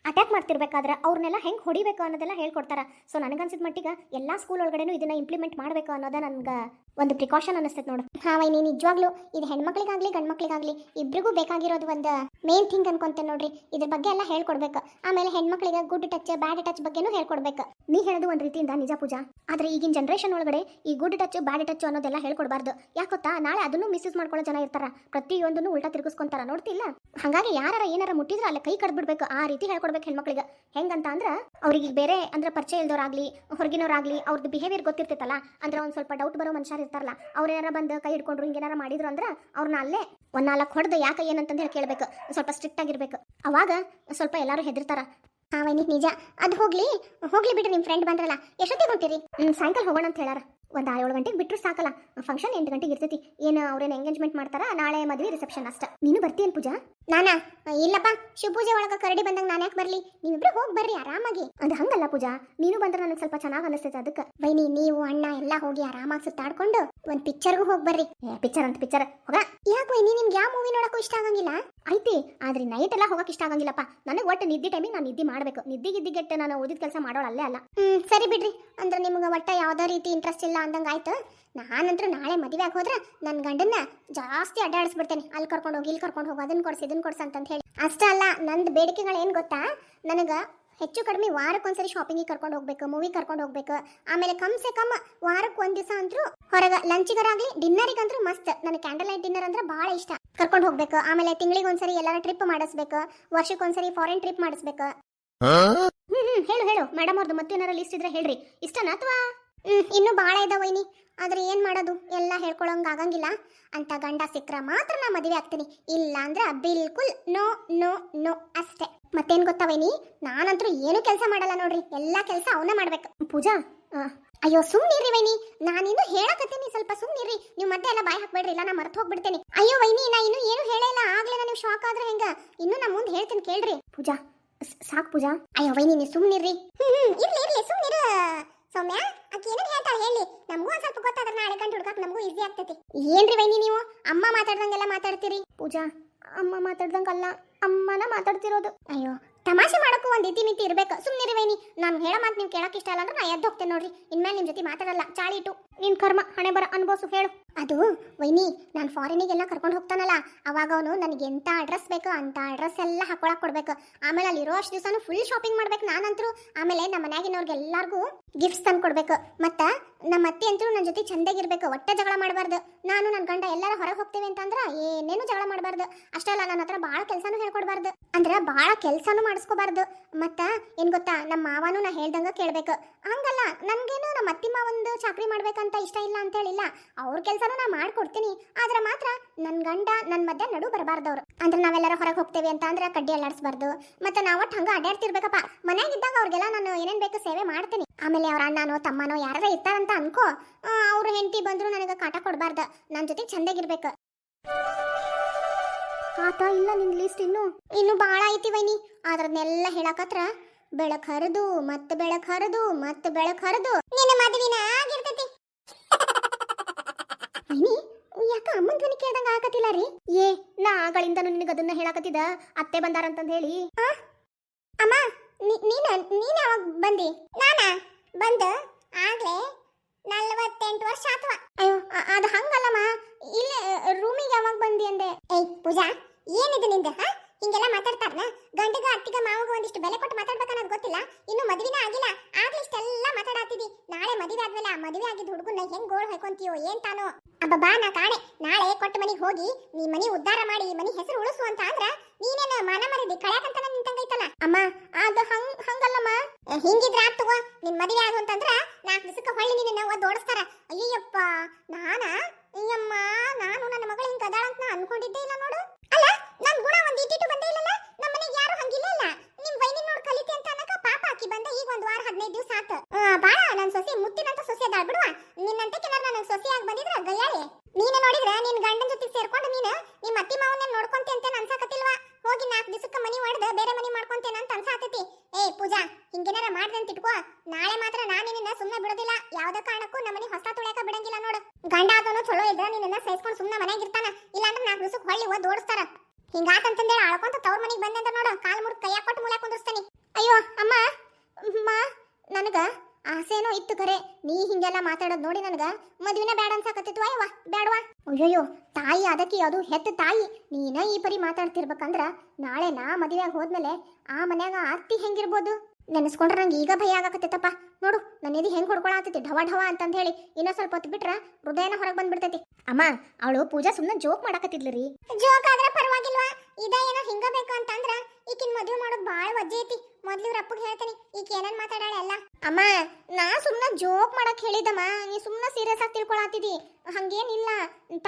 ಅಟ್ಯಾಕ್ ಮಾಡ್ತಿರ್ಬೇಕಾದ್ರೆ ಅವ್ರನ್ನೆಲ್ಲ ಹೆಂಗ್ ಹೊಡಿಬೇಕು ಅನ್ನೋದೆಲ್ಲ ಹೇಳ್ಕೊಡ್ತಾರೆ. ಸೊ ನನಗನ್ಸಿದ ಮಟ್ಟಿಗೆ ಎಲ್ಲ ಸ್ಕೂಲ್ ಒಳಗಡೆನೂ ಇದನ್ನ ಇಂಪ್ಲಿಮೆಂಟ್ ಮಾಡಬೇಕು ಅನ್ನೋದೇ ನನಗೆ ಒಂದು ಪ್ರಿಕಾಷನ್ ಅನಿಸ್ತೈತೆ ನೋಡು. ಹಾ, ವೈನಿ ನಿಜವಾಗ್ಲೂ ಇದು ಹೆಣ್ಮಕ್ಳಿಗಾಗಲಿ, ಗಂಡ್ಮಕ್ಳಿಗಾಗಲಿ ಇಬ್ರಿಗೂ ಬೇಕಾಗಿರೋದು ಒಂದು ಮೇನ್ ಥಿಂಗ್ ಅನ್ಕೊಂತೇನೆ ನೋಡ್ರಿ. ಇದ್ರ ಬಗ್ಗೆ ಎಲ್ಲ ಹೇಳ್ಕೊಡ್ಬೇಕು. ಆಮೇಲೆ ಹೆಣ್ಮಕ್ಳಿಗೆ ಗುಡ್ ಟಚ್ ಬ್ಯಾಡ್ ಟಚ್ ಬಗ್ಗೆನೂ ಹೇಳ್ಕೊಡ್ಬೇಕು. ನೀ ಹೇಳೋದು ಒಂದು ರೀತಿಯಿಂದ ನಿಜ ಪೂಜಾ. ಆದರೆ ಈಗಿನ ಜನ್ರೇಷನ್ ಒಳಗಡೆ ಈ ಗುಡ್ ಟಚ್ ಬ್ಯಾಡ್ ಟಚ್ ಅನ್ನೋದೆಲ್ಲ ಹೇಳ್ಕೊಡ್ಬಾರ್ದು. ಯಾಕೊತ್ತಾ ನಾಳೆ ಅದನ್ನು ಮಿಸ್ಯೂಸ್ ಮಾಡ್ಕೊಳ್ಳೋ ಜನ ಇರ್ತಾರ. ಪ್ರತಿಯೊಂದನ್ನು ಉಲ್ಟಾ ತಿರುಗಿಸ್ಕೊಂತಾರ. ನೋಡ್ತಿಲ್ಲ? ಹಾಗಾಗಿ ಯಾರ ಏನಾರ ಮುಟ್ಟಿದ್ರೆ ಅಲ್ಲ ಕೈ ಕಡ್ಬಿಡ್ಬೇಕು. ಆ ರೀತಿ ಹೇಳ್ಕೊಡ್ಬೇಕು. ಹೆಣ್ಮಕ್ಳಿಗೆ. ಹೆಂಗಂತ ಅಂದ್ರೆ ಅವ್ರಿಗೆ ಬೇರೆ ಅಂದ್ರೆ ಪರಿಚಯ ಇಲ್ದವ್ರಾಗ್ಲಿ ಹೊರಗಿನವ್ರಾಗ್ಲಿ ಅವ್ರದ್ದು ಬಿಹೇವಿಯರ್ ಗೊತ್ತಿರ್ತಿತ್ತಲ್ಲ ಅಂದ್ರೆ ಒಂದ್ ಸ್ವಲ್ಪ ಡೌಟ್ ಬರೋ ಮನುಷ್ಯರು ಇರ್ತಾರಲ್ಲ, ಅವ್ರ ಏನಾರ ಬಂದು ಕೈ ಹಿಡ್ಕೊಂಡ್ರು ಹಿಂಗೇನಾರ ಮಾಡಿದ್ರು ಅಂದ್ರೆ ಅವ್ರನ್ನ ಅಲ್ಲೇ ಒಂದ್ ನಾಲ್ಕು ಹೊಡೆದು ಯಾಕೆ ಏನಂತಂದು ಹೇಳಿ ಕೇಳ್ಬೇಕು. ಸ್ವಲ್ಪ ಸ್ಟ್ರಿಕ್ಟ್ ಆಗಿರ್ಬೇಕು. ಅವಾಗ ಸ್ವಲ್ಪ ಎಲ್ಲಾರು ಹೆದರ್ತಾರ. ಹಾ ವೈನಿ ನಿಜ. ಅದು ಹೋಗ್ಲಿ ಹೋಗ್ಲಿ ಬಿಡ್ರಿ ನಿಮ್ಮ ಫ್ರೆಂಡ್ ಬಂದ್ರಲ್ಲ. ಎಷ್ಟೊತ್ತಿಗೆ ಹೊಂಟಿರಿ? ಸಾಯಂಕಾಲ ಹೋಗೋಣ ಅಂತ ಹೇಳಾರ ಒಂದು ಏಳು ಗಂಟೆಗೆ ಬಿಟ್ಟರು ಸಾಕಲ್ಲ. ಫಂಕ್ಷನ್ ಎಂಟು ಗಂಟೆಗೆ ಇರ್ತೈತಿ. ಏನು ಅವ್ರೇನು ಎಂಗೇಜ್ಮೆಂಟ್ ಮಾಡ್ತಾರ? ನಾಳೆ ಮದುವೆ ರಿಸೆಪ್ಷನ್ ಅಷ್ಟ. ನೀನು ಬರ್ತೀಯನ್ ಪೂಜಾ? ನಾನಾ? ಇಲ್ಲಪ್ಪ. ಶಿವ ಪೂಜೆ ಒಳಗ ಕರಡಿ ಬಂದಂಗ ನಾನು ಯಾಕೆ ಬರ್ಲಿ? ನೀವಿಬ್ರು ಹೋಗಿ ಬರ್ರಿ ಆರಾಮಾಗಿ. ಅದು ಹಂಗಲ್ಲ ಪೂಜಾ. ನೀನು ಬಂದ್ರೆ ನನಗೆ ಸ್ವಲ್ಪ ಚೆನ್ನಾಗಿ ಅನಿಸ್ತೈತೆ ಅದಕ್ಕೆ. ಬೈನಿ ನೀವು ಅಣ್ಣ ಎಲ್ಲ ಹೋಗಿ ಆರಾಮಾಗಿ ಸುತ್ತಾಡ್ಕೊಂಡು ಒಂದು ಪಿಕ್ಚರ್ಗೂ ಹೋಗಿ ಬರ್ರಿ. ಪಿಕ್ಚರ್ ಅಂತ ಪಿಕ್ಚರ್ ಹೋಗ ಯಾಕೆ ಬೈನಿ ನಿಮ್ಗೆ ಯಾವ ಮೂವಿ ನೋಡಕ್ಕೂ ಇಷ್ಟ ಆಗಂಗಿಲ್ಲ? ಐತಿ ಆದ್ರೆ ನೈಟ್ ಎಲ್ಲ ಹೋಗಕ್ಕೆ ಇಷ್ಟ ಆಗಂಗಿಲ್ಲಪ್ಪ. ನನಗೆ ಒಟ್ಟು ನಿದ್ದೆ ಟೈಮಿಗೆ ನಾನು ನಿದ್ದೆ ಮಾಡಬೇಕು. ನಿದ್ದೆ ಗಿದ್ದಿಗೆಟ್ಟು ನಾನು ಓದಿದ ಕೆಲಸ ಮಾಡೋಳು ಅಲ್ಲೇ. ಅಲ್ಲ ಹ್ಮ್ ಸರಿ ಬಿಡ್ರಿ. ಅಂದ್ರೆ ನಿಮ್ಗೆ ಒಟ್ಟ ಯಾವುದೇ ರೀತಿ ಇಂಟ್ರೆಸ್ಟ್ ಇಲ್ಲ ಅಂದಂಗೆ ಆಯ್ತು. ನಾನಂತೂ ನಾಳೆ ಮದುವೆ ಆಗಿ ಹೋದ್ರೆ ನನ್ನ ಗಂಡನ್ನ ಜಾಸ್ತಿ ಅಡ್ಡಾಡಿಸ್ಬಿಡ್ತೇನೆ. ಅಲ್ಲಿ ಕರ್ಕೊಂಡು ಹೋಗಿ ಇಲ್ಲಿ ಕರ್ಕೊಂಡು ಹೋಗಿ ಅದನ್ನ ಕೊಡ್ಸಿ ಇದನ್ನ ಕೊಡ್ಸ ಅಂತ ಹೇಳಿ. ಅಷ್ಟೇ ಅಲ್ಲ ನಂದು ಬೇಡಿಕೆಗಳು ಏನು ಗೊತ್ತಾ? ನನಗೆ ಹೆಚ್ಚು ಕಡಿಮೆ ವಾರಕ್ಕೊಂದ್ಸರಿ ಶಾಪಿಂಗಿಗೆ ಕರ್ಕೊಂಡು ಹೋಗ್ಬೇಕು ಮೂವಿ ಕರ್ಕೊಂಡು ಹೋಗ್ಬೇಕು. ಆಮೇಲೆ ಕಮ್ ಸೆ ಕಮ್ ವಾರಕ್ಕೆ ಒಂದು ದಿವಸ ಅಂತೂ ಹೊರಗೆ ಲಂಚಿಗರಾಗಲಿ ಡಿನ್ನರಿಗಂತೂ ಮಸ್ತ್. ನನಗೆ ಕ್ಯಾಂಡಲ್ ಲೈಟ್ ಡಿನ್ನರ್ ಅಂದ್ರೆ ಭಾಳ ಇಷ್ಟ. ಕರ್ಕೊಂಡು ಹೋಗ್ಬೇಕು. ಆಮೇಲೆ ತಿಂಗಳಿಗೆ ಒಂದ್ಸರಿ ಎಲ್ಲರ ಟ್ರಿಪ್ ಮಾಡಿಸ್ಬೇಕು. ವರ್ಷಕ್ಕೊಂದ್ಸರಿ ಫಾರಿನ್ ಟ್ರಿಪ್ ಮಾಡಿಸ್ಬೇಕು. ಹ್ಮ್ ಹ್ಮ್ ಹೇಳು ಹೇಳು. ಮೇಡಮ್ ಅವ್ರದ್ದು ಮತ್ತೇನಾರ ಲಿಸ್ಟ್ ಇದ್ರೆ ಹೇಳ್ರಿ. ಇಷ್ಟನಾ ಅಥವಾ? ಹ್ಮ್, ಇನ್ನೂ ಭಾಳ ಇದಾವೈನಿ ಆದ್ರೆ ಏನ್ ಮಾಡೋದು? ಎಲ್ಲ ಹೇಳ್ಕೊಳಂಗ ಆಗಂಗಿಲ್ಲ. ಅಂತ ಗಂಡ ಸಿಕ್ಕರೆ ಮಾತ್ರ ನಾ ಮದುವೆ ಆಗ್ತೀನಿ. ಇಲ್ಲ ಅಂದ್ರೆ ಬಿಲ್ಕುಲ್ ನೋ ನೋ ನೋ ಅಷ್ಟೇ. ಮತ್ತೇನ್ ಗೊತ್ತಾವೈನಿ ವೈನಿ? ನಾನಂತೂ ಏನು ಕೆಲಸ ಮಾಡಲ್ಲ ನೋಡ್ರಿ. ಎಲ್ಲ ಕೆಲಸ ಅವನೇ ಮಾಡ್ಬೇಕು. ಪೂಜಾ ಅಯ್ಯೋ ಸುಮ್ನಿರಿ ವೈನಿ. ನಾನಿನ್ನು ಹೇಳಕತ್ತೀನಿ. ಸ್ವಲ್ಪ ಸುಮ್ನಿರಿ ನೀವು ಮತ್ತೆ ಎಲ್ಲ ಬಾಯಿ ಹಾಕ್ಬೇಡ್ರಿ. ಇಲ್ಲ, ನಾ ಮರ್ತು ಹೋಗ್ಬಿಡ್ತೇನೆ. ಅಯ್ಯೋ ವೈನಿ, ನಾ ಇನ್ನು ಏನು ಹೇಳಿಲ್ಲ ಆಗ್ಲೇ ನೀವು ಶಾಕ್ ಆದ್ರೆ ಹೆಂಗ? ಇನ್ನು ನಾ ಮುಂದೆ ಹೇಳ್ತೀನಿ ಕೇಳ್ರಿ. ಪೂಜಾ ಸಾಕು ಪೂಜಾ. ಅಯ್ಯೋ ವೈನಿ, ನೀವು ಸುಮ್ನಿರಿ ಹ್ಮ್ ಹ್ಮ್, ಇರ್ಲಿ ಇರ್ಲಿ. ಸುಮ್ನಿರು ಸೌಮ್ಯ ಅಕ್ಕಿ ಏನೇನು ಹೇಳ್ತಾಳೆ ಹೇಳಿ. ನಮಗೂ ಒಂದ್ ಸ್ವಲ್ಪ ಗೊತ್ತಾದ್ರೆ ನಾಳೆ ಕಂಡು ಹುಡುಕಕ್ಕೆ ನಮಗೂ ಈಸಿ ಆಗ್ತೈತಿ. ಏನ್ರಿ ವೈನಿ ನೀವು? ಅಮ್ಮ ಮಾತಾಡ್ದಂಗೆಲ್ಲ ಮಾತಾಡ್ತೀರಿ? ಪೂಜಾ, ಅಮ್ಮ ಮಾತಾಡ್ದಂಗಲ್ಲ. ಅಮ್ಮನ ಮಾತಾಡ್ತಿರೋದು. ಅಯ್ಯೋ, ತಮಾಷೆ ಮಾಡಕ್ಕೂ ಒಂದ್ ಇತಿ ಮಿತಿ ಇರ್ಬೇಕು. ಸುಮ್ನಿರಿ ವೈನಿ, ನಾನು ಹೇಳೋ ಮಾತು ನೀವು ಕೇಳಕ್ ಇಷ್ಟ ಇಲ್ಲ ಅಂದ್ರೆ ನಾ ಎದ್ದು ಹೋಗ್ತೇನೆ ನೋಡ್ರಿ. ಇನ್ಮೇಲೆ ನಿಮ್ಮ ಜೊತೆ ಮಾತಾಡಲ್ಲ. ಚಾಳಿ ಇಟ್ಟು. ನಿನ್ ಕರ್ಮ, ಹಣೆ ಬರ ಅನ್ಬೋಸು ಹೇಳು. ಅದು, ವೈನಿ, ನಾನು ಫಾರಿನಿಗೆಲ್ಲ ಕರ್ಕೊಂಡು ಹೋಗ್ತಾನಲ್ಲ, ಅವಾಗ ಅವನು ನನಗೆ ಎಂಥ ಅಡ್ರೆಸ್ ಬೇಕು ಅಂತ ಅಡ್ರೆಸ್ ಎಲ್ಲ ಹಾಕೊಳಕ್ ಕೊಡ್ಬೇಕು. ಆಮೇಲೆ ಅಲ್ಲಿರೋ ಅಷ್ಟು ದಿವಸನೂ ಫುಲ್ ಶಾಪಿಂಗ್ ಮಾಡ್ಬೇಕು ನಾನಂತರೂ. ಆಮೇಲೆ ನಮ್ಮ ಮನ್ಯಾಗಿನವ್ರಿಗೆ ಎಲ್ಲಾರ್ಗೂ ಗಿಫ್ಟ್ಸ್ ತಂದು ಕೊಡ್ಬೇಕು. ಮತ್ತು ನಮ್ಮ ಅತ್ತೆ ಅಂತೂ ನನ್ನ ಜೊತೆ ಚಂದಾಗಿರ್ಬೇಕು ಒಟ್ಟೆ ಜಗಳ ಮಾಡಬಾರ್ದು. ನಾನು ನನ್ನ ಗಂಡ ಎಲ್ಲರ ಹೊರಗೆ ಹೋಗ್ತೀವಿ ಅಂತಂದ್ರೆ ಏನೇನು ಜಗಳ ಮಾಡಬಾರ್ದು. ಅಷ್ಟೇ ಅಲ್ಲ ನನ್ನ ಹತ್ರ ಭಾಳ ಕೆಲಸನೂ ಹೇಳ್ಕೊಡ್ಬಾರ್ದು. ಅಂದ್ರೆ ಭಾಳ ಕೆಲಸನೂ ಮಾಡಿಸ್ಕೋಬಾರ್ದು. ಮತ್ತ ಏನು ಗೊತ್ತಾ ನಮ್ಮ ಮಾವನೂ ನಾ ಹೇಳ್ದಂಗೆ ಕೇಳಬೇಕು. ಹಂಗಲ್ಲ, ನನಗೇನು ನಮ್ಮ ಅತ್ತಿ ಮಾವಂದು ಚಾಕ್ರಿ ಮಾಡ್ಬೇಕಂತ ಇಷ್ಟ ಇಲ್ಲ ಅಂತ ಹೇಳಿಲ್ಲ. ಅವ್ರ ಕೆಲಸನೂ ನಾ ಮಾಡ್ಕೊಡ್ತೀನಿ. ಆದ್ರೆ ಮಾತ್ರ ನನ್ನ ಗಂಡ ನನ್ನ ಮಧ್ಯೆ ನಡು ಬರಬಾರ್ದವ್ರು. ಅಂದ್ರೆ ನಾವೆಲ್ಲರ ಹೊರಗೆ ಹೋಗ್ತೇವೆ ಅಂತ ಅಂದ್ರೆ ಕಡ್ಡಿ ಅಲ್ಲಾಡಿಸ್ಬಾರ್ದು. ಮತ್ತೆ ನಾವಟ್ ಹಂಗ ಅಡ್ಡಾಡ್ತಿರ್ಬೇಕಪ್ಪ ಮನ್ಯಾಗಿದ್ದಾಗ ಅವ್ರಿಗೆಲ್ಲ ನಾನು ಏನೇನ್ ಬೇಕು ಸೇವೆ ಮಾಡ್ತೀನಿ. ಆಮೇಲೆ ಅವ್ರ ಅಣ್ಣನೋ, ತಮ್ಮನೋ ಯಾರ ಇರ್ತಾರಂತ ಅನ್ಕೋ. ಅವ್ರ ಹೆಂಡತಿ ಬಂದ್ರು ನನಗೆ ಕಾಟ ಕೊಡಬಾರ್ದು. ನನ್ನ ಜೊತೆ ಚಂದಾಗಿರ್ಬೇಕು. ಆತ ಇಲ್ಲ ನಿನ್ ಲಿಸ್ಟ್ ಇನ್ನು. ಇನ್ನು ಭಾಳ ಐತಿ ವೈನಿ. ಅದ್ರನ್ನೆಲ್ಲ ಹೇಳಕತ್ರ ಬೆಳಕ್ ಹರಿದು, ಮತ್ತೆ ಬೆಳಕ್ ಹರಿದು, ಮತ್ತೆ ಬೆಳಕ್ ಹರಿದು. ನಿನ್ನ ಮದುವಿನ ಆಗಿರ್ತೈತಿ ವೈನಿ ಯಾಕ ಅಮ್ಮನ ಧ್ವನಿ ಕೇಳ್ದಂಗ ಆಗತ್ತಿಲ್ಲ ರೀ? ಏ ನಾ ಆಗಳಿಂದನು ನಿನಗ ಅದನ್ನ ಹೇಳಕತ್ತಿದ ಅತ್ತೆ ಬಂದಾರಂತಂದ ಹೇಳಿ. ಅಮ್ಮ ನೀನ ನೀನ ಯಾವಾಗ ಬಂದಿ? ನಾನ? ಬಂದ ಆಗ್ಲೇ ನಲ್ವತ್ತೆಂಟು ವರ್ಷ ಆತ್ವ ಅಯ್ಯೋ ಅ- ಅದು ಹಂಗಲ್ಲಮ್ಮ ಇಲ್ಲೇ ರೂಮಿಗೆ ಯಾವಾಗ ಬಂದಿ ಅಂದೆ ಏಯ್ ಪೂಜಾ ಏನಿದೆ ನಿಂದ ಹಾ ಹಿಂಗೆಲ್ಲ ಮಾತಾಡ್ತಾರನ ಗಂಡಗ ಅತ್ತಿಗ ಮಾವಗ ಒಂದಿಷ್ಟು ಬೆಲೆ ಕೊಟ್ಟು ಮಾತಾಡ್ಬೇಕನ್ನೋದು ಗೊತ್ತಿಲ್ಲ ಇನ್ನು ಮದುವೆನೇ ಆಗಿಲ್ಲ ಆಗ್ಲೇ ಇಷ್ಟೆಲ್ಲ ಮಾತಾಡತ್ತಿದಿ ನಾಳೆ ಮದುವೆ ಆದ್ಮೇಲೆ ಆ ಮದುವೆ ಆಗಿದ್ದ ಹುಡುಗನ ಹೆಂಗ್ ಗೋಳ್ ಹೊಯ್ಕೊಂತೀಯೋ ಏನ್ ತಾನೋ ಅಬ್ಬಬ್ಬಾ ನಾ ಕಾಣೆ ನಾಳೆ ಕೊಟ್ಟ ಮನಿಗ್ ಹೋಗಿ ನೀ ಮನಿ ಉದ್ಧಾರ ಮಾಡಿ ಈ ಮನಿ ಹೆಸರು ಉಳಿಸು ಅಂತ ಅಂದ್ರ ನೀನೇನ ಮಾನ ಮರದಿ ಕಳ್ಯಾಕಂತ ನಿಂತಂಗೈತಲ್ಲ ಅಮ್ಮ ಅದು ಹಂಗ್ ಹಂಗಲ್ಲಮ್ಮ ಹಿಂಗಿದ್ರ ಆತ್ ತಗೋ ನಿನ್ ಮದುವೆ ಆಗ ಅಂತಂದ್ರ ನಾಲ್ಕು ದಿವಸಕ್ಕೆ ಹೊಳ್ಳಿ ನಿನ್ನ ಒದ್ದು ಓಡಿಸ್ತಾರ ಅಯ್ಯಯ್ಯಪ್ಪ ನಾನ ಅಯ್ಯಮ್ಮ ನಾನು ನನ್ನ ಮಗಳು ಹಿಂಗ ಅದಾಳ ಅಂತ ನಾ ಅನ್ಕೊಂಡಿದ್ದೇ ಇಲ್ಲ ನೋಡು ಅಲ್ಲ ನನ್ ಗುಣ ಒಂದ್ ಇಟ್ಟಿಟ್ಟು ಬಂದೇ ಇಲ್ಲಲ್ಲ ನಮ್ಮ ಮನೆಗೆ ಯಾರು ಹಂಗಿಲ್ಲ ಇಲ್ಲ ನಿಮ್ ವೈನಿ ನೋಡ್ ಕಲಿತೆ ಅಂತ ಅನ್ನಕ ಪಾಪ ಆಕಿ ಬಂದ ಈಗ ಒಂದ್ ವಾರ ಹದಿನೈದು ದಿವಸ ಆತ ಆ, ಬಾಳ ನನ್ ಸೊಸೆ ಮುತ್ತಿನಂತ ಸೊಸೆ ಅದಾಳ ಬಿಡುವ ನಿನ್ನಂತೆ ಕೆನಾರ ನನ್ನ ಸೊಸೆಯಾಗಿ ಬಂದಿದ್ರ ಗಯ್ಯಾಳಿ ನೀನು ನೋಡಿದ್ರ ನಿನ್ ಗಂಡನ ಜೊತೆ ಸೇರ್ಕೊಂಡು ನೀನು ನಿಮ್ಮ ಅತ್ತಿ ಮಾವನ್ನ ನೋಡ್ಕೊಂತೆ ಅಂತ ಅನ್ಸಾಕತ್ತಿಲ್ವಾ ಹೋಗಿ ನಾಲ್ಕು ದಿವಸಕ್ಕೆ ಮನಿ ಹೊಡೆದ ಬೇರೆ ಮನಿ ಮಾಡ್ಕೊಂತೇನ ಅಂತ ಅನ್ಸಾತೈತಿ ಏ ಪೂಜಾ ಹಿಂಗೇನಾರ ಮಾಡ್ದೆ ಅಂತ ಇಟ್ಕೋ ನಾಳೆ ಮಾತ್ರ ನಾನ್ ನಿನ್ನ ಸುಮ್ಮನೆ ಬಿಡೋದಿಲ್ಲ ಯಾವ್ದೇ ಕಾರಣಕ್ಕೂ ನಮ್ಮನಿ ಹೊಸ ತುಳ್ಯಾಕ ಬಿಡಂಗಿಲ್ಲ ನೋಡು ಗಂಡ ಆದವನು ಚಲೋ ಇದ್ರ ನಿನ್ನ ಸಹಿಸ್ಕೊಂಡು ಸುಮ್ಮನೆ ಮನೆಯಾಗ ಇರ್ತಾನ ಇಲ್ಲಾಂದ್ರೆ ನಾಲ್ಕು ದಿವಸಕ್ಕೆ ಹೊಳ್ಳಿ ಓದ್ ಓಡಿಸ್ತಾರ ಹಿಂಗಾತಂತಂದೇಳಿ ಆಳ್ಕೊಂತ ತವ್ರ ಮನೆಗೆ ಬಂದೆ ಅಂತ ನೋಡು, ಕಾಲ್ ಮುರ್ ಕೈಯಾಗ ಕೊಟ್ಟು ಮೂಲೆ ಕುಂದಿರ್ಸ್ತಾನೆ. ಅಯ್ಯೋ, ಅಮ್ಮ ಅಮ್ಮ ನನಗ ಆಸೆನೋ ಇತ್ತು ಖರೆ. ನೀ ಹಿಂಗೆಲ್ಲ ಮಾತಾಡೋದು ನೋಡಿ ನನಗ ಮದ್ವಿನ ಬೇಡ ಅನ್ಸಾಕತ್ತಿತ್ತು. ಅಯ್ಯವ ಬೇಡವಾ ಅಯ್ಯಯ್ಯೋ, ತಾಯಿ ಅದಕ್ಕೆ ಅದು ಹೆತ್ತ ತಾಯಿ. ನೀನ ಈ ಪರಿ ಮಾತಾಡ್ತಿರ್ಬೇಕಂದ್ರ ನಾಳೆ ನಾ ಮದುವೆಯಾಗ ಹೋದ್ಮೇಲೆ ಆ ಮನ್ಯಾಗ ಅತ್ತಿ ಹೆಂಗಿರ್ಬೋದು? ನೆನೆಸ್ಕೊಂಡ್ರೆ ನಂಗೆ ಈಗ ಭಯ ಆಗಕತ್ತೈತಪ್ಪ. ನೋಡು ನನ್ನ ಎದಿ ಹೆಂಗ್ ಹೊಡ್ಕೊಳತ್ತೈತಿ ಢವ ಢವ ಅಂತಂದು ಹೇಳಿ. ಇನ್ನೂ ಸ್ವಲ್ಪ ಹೊತ್ತು ಬಿಟ್ರ ಹೃದಯನ ಹೊರಗೆ ಬಂದ್ಬಿಡ್ತೈತಿ. ಅಮ್ಮ ಅವಳು ಪೂಜಾ ಸುಮ್ಮನೆ ಜೋಕ್ ಮಾಡಕತ್ತಿದ್ಲು ರೀ. ಜೋಕ್ ಆದ್ರೆ ಪರವಾಗಿಲ್ವಾ? ಇದ ಏನೋ ಹಿಂಗ ಬೇಕು ಅಂತಂದ್ರ ಈಕಿನ ಮದುವೆ ಮಾಡೋದು ಭಾಳ ವಜ್ಜೆ ಐತಿ. ಮೊದ್ಲು ಇವ್ರ ಅಪ್ಪಗೆ ಹೇಳ್ತೀನಿ ಈಕೆ ಏನೇನು ಮಾತಾಡಾಳ ಎಲ್ಲ. ಅಮ್ಮ ನಾ ಸುಮ್ಮನೆ ಜೋಕ್ ಮಾಡಕ್ ಹೇಳಿದಮ್ಮ ನೀ ಸುಮ್ಮನೆ ಸೀರಿಯಸ್ ಆಗಿ ತಿಳ್ಕೊಳತ್ತಿದಿ ಹಂಗೇನಿಲ್ಲ.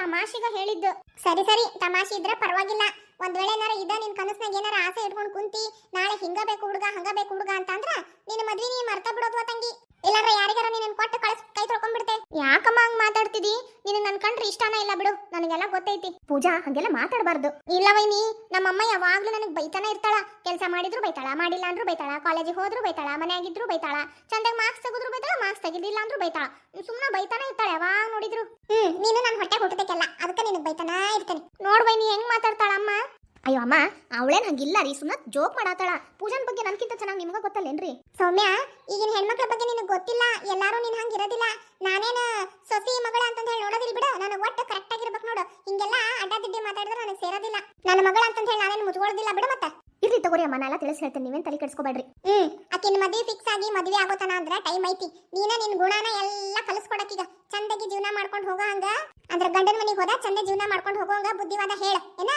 ತಮಾಷೆಗ ಹೇಳಿದ್ದು. ಸರಿ ಸರಿ. ತಮಾಷೆ ಇದ್ರೆ ಪರವಾಗಿಲ್ಲ. ಒಂದ್ ವೇಳೆ ಏನಾರ ಇದ ನಿನ್ ಕನಸ್ನಾಗ ಏನಾರ ಆಸೆ ಇಟ್ಕೊಂಡು ಕುಂತಿ ನಾಳೆ ಹಿಂಗ ಬೇಕು ಹುಡುಗ ಹಂಗ ಬೇಕು ಹುಡುಗ ಅಂತ ಅಂದ್ರ ನಿನ್ನ ಮದ್ವೆ ನೀ ಮರ್ತ ಬಿಡೋದ್ವಾ ತಂಗಿ? ಇಲ್ಲಾಂದ್ರೆ ಯಾರಿಗಾರ ನೀನ್ ಕೊಟ್ಟು ಕಳ್ಸ್ ಕೈ ತೊಳ್ಕೊಂಡ್ಬಿಡ್ತೆ ಯಾಕಮ್ಮ ಹಂಗ್ ಮಾತಾಡ್ತಿದಿ? ನಿನಗೆ ನನ್ ಕಂಡ್ರೆ ಇಷ್ಟಾನ ಇಲ್ಲ ಬಿಡು. ನನಗೆಲ್ಲ ಗೊತ್ತೈತಿ. ಪೂಜಾ ಹಂಗೆಲ್ಲ ಮಾತಾಡಬಾರ್ದು. ಇಲ್ಲ ವೈನಿ ನಮ್ಮಮ್ಮ ಯಾವಾಗ್ಲೂ ನನಗೆ ಬೈತಾನ ಇರ್ತಾಳ. ಕೆಲಸ ಮಾಡಿದ್ರು ಬೈತಾಳ ಮಾಡಿಲ್ಲ ಅಂದ್ರು ಬೈತಾಳ ಕಾಲೇಜಿಗೆ ಹೋದ್ರು ಬೈತಾಳ ಮನೆಯಾಗಿದ್ರು ಬೈತಾಳ ಚಂದಾಗ ಮಾರ್ಕ್ಸ್ ತೆಗೆದ್ರು ಬೈತಾಳ ಮಾರ್ಕ್ಸ್ ತೆಗಿಲಿಲ್ಲ ಅಂದ್ರು ಬೈತಾಳ. ಸುಮ್ಮನೆ ಬೈತಾನ ಇರ್ತಾಳೆ ಯಾವಾಗ ನೋಡಿದ್ರು. ಹ್ಮ್ ನೀನು ನನ್ನ ಹೊಟ್ಟೆ ಹುಟ್ಟದಕ್ಕೆಲ್ಲ ಅದಕ್ಕೆ ನಿನಗೆ ಬೈತಾನ ಇರ್ತಾನೆ. ನೋಡ್ ವೈನಿ ಹೆಂಗ್ ಮಾತಾಡ್ತಾಳ ಅಮ್ಮ ಅಯ್ಯೋ ಅಮ್ಮ ಅವಳೇನ್ ಹಂಗಿಲ್ಲ ರೀ ಸುಮ್ಮನೆ ಜೋಕ್ ಮಾಡಾತಾಳ. ಪೂಜನ್ ಬಗ್ಗೆ ನನ್ಕಿಂತ ಚೆನ್ನಾಗಿ ನಿಮ್ಗ ಗೊತ್ತಲ್ಲೇನ್ರಿ? ಸೌಮ್ಯ ಈಗಿನ ಹೆಣ್ಮಕ್ಳ ಬಗ್ಗೆ ನಿನಗೆ ಗೊತ್ತಿಲ್ಲ ಎಲ್ಲಾರು ನೀನ್ ಹಂಗ ಇರೋದಿಲ್ಲ. ನಾನೇನ ಸೊಸಿ ಮಗಳ ಅಂತ ಹೇಳಿ ನೋಡೋದಿಲ್ಲ ಬಿಡು ನಾನು ಒಟ್ಟು ಕರೆಕ್ಟ್ ಆಗಿರ್ಬೇಕು ನೋಡು. ಹಿಂಗೆಲ್ಲ ಅಡ್ಡದಿಡ್ಡಿ ಮಾತಾಡಿದ್ರೆ ನನಗೆ ಸೇರೋದಿಲ್ಲ. ನನ್ನ ಮಗಳ ಅಂತ ಹೇಳಿ ನಾನೇನು ಮುಚ್ಕೊಳ್ಳೋದಿಲ್ಲ ಬಿಡು ಮತ್ತೆ. ಇರ್ಲಿ ತಗೋರಿ ಅಮ್ಮ ನಾನೆಲ್ಲ ತಿಳಿಸಿ ಹೇಳ್ತೇನೆ ನೀವೇನು ತಲೆ ಕೆಡಿಸ್ಕೋಬೇಡ್ರಿ. ಹ್ಮ್ ಆಕಿನ ಮದುವೆ ಫಿಕ್ಸ್ ಆಗಿ ಮದುವೆ ಆಗೋತನ ಅಂದ್ರೆ ಟೈಮ್ ಐತಿ. ನೀನ ನಿನ್ ಗುಣನ ಎಲ್ಲ ಕಲಿಸ್ಕೊಡಕೀಗ ಚಂದಾಗಿ ಜೀವನ ಮಾಡ್ಕೊಂಡು ಹೋಗೋ ಹಂಗ. ಅಂದ್ರೆ ಗಂಡನ ಮನೆಗೆ ಹೋದ ಚಂದ ಜೀವನ ಮಾಡ್ಕೊಂಡು ಹೋಗೋ ಹಂಗ ಬುದ್ಧಿವಾದ ಹೇಳ ಏನ?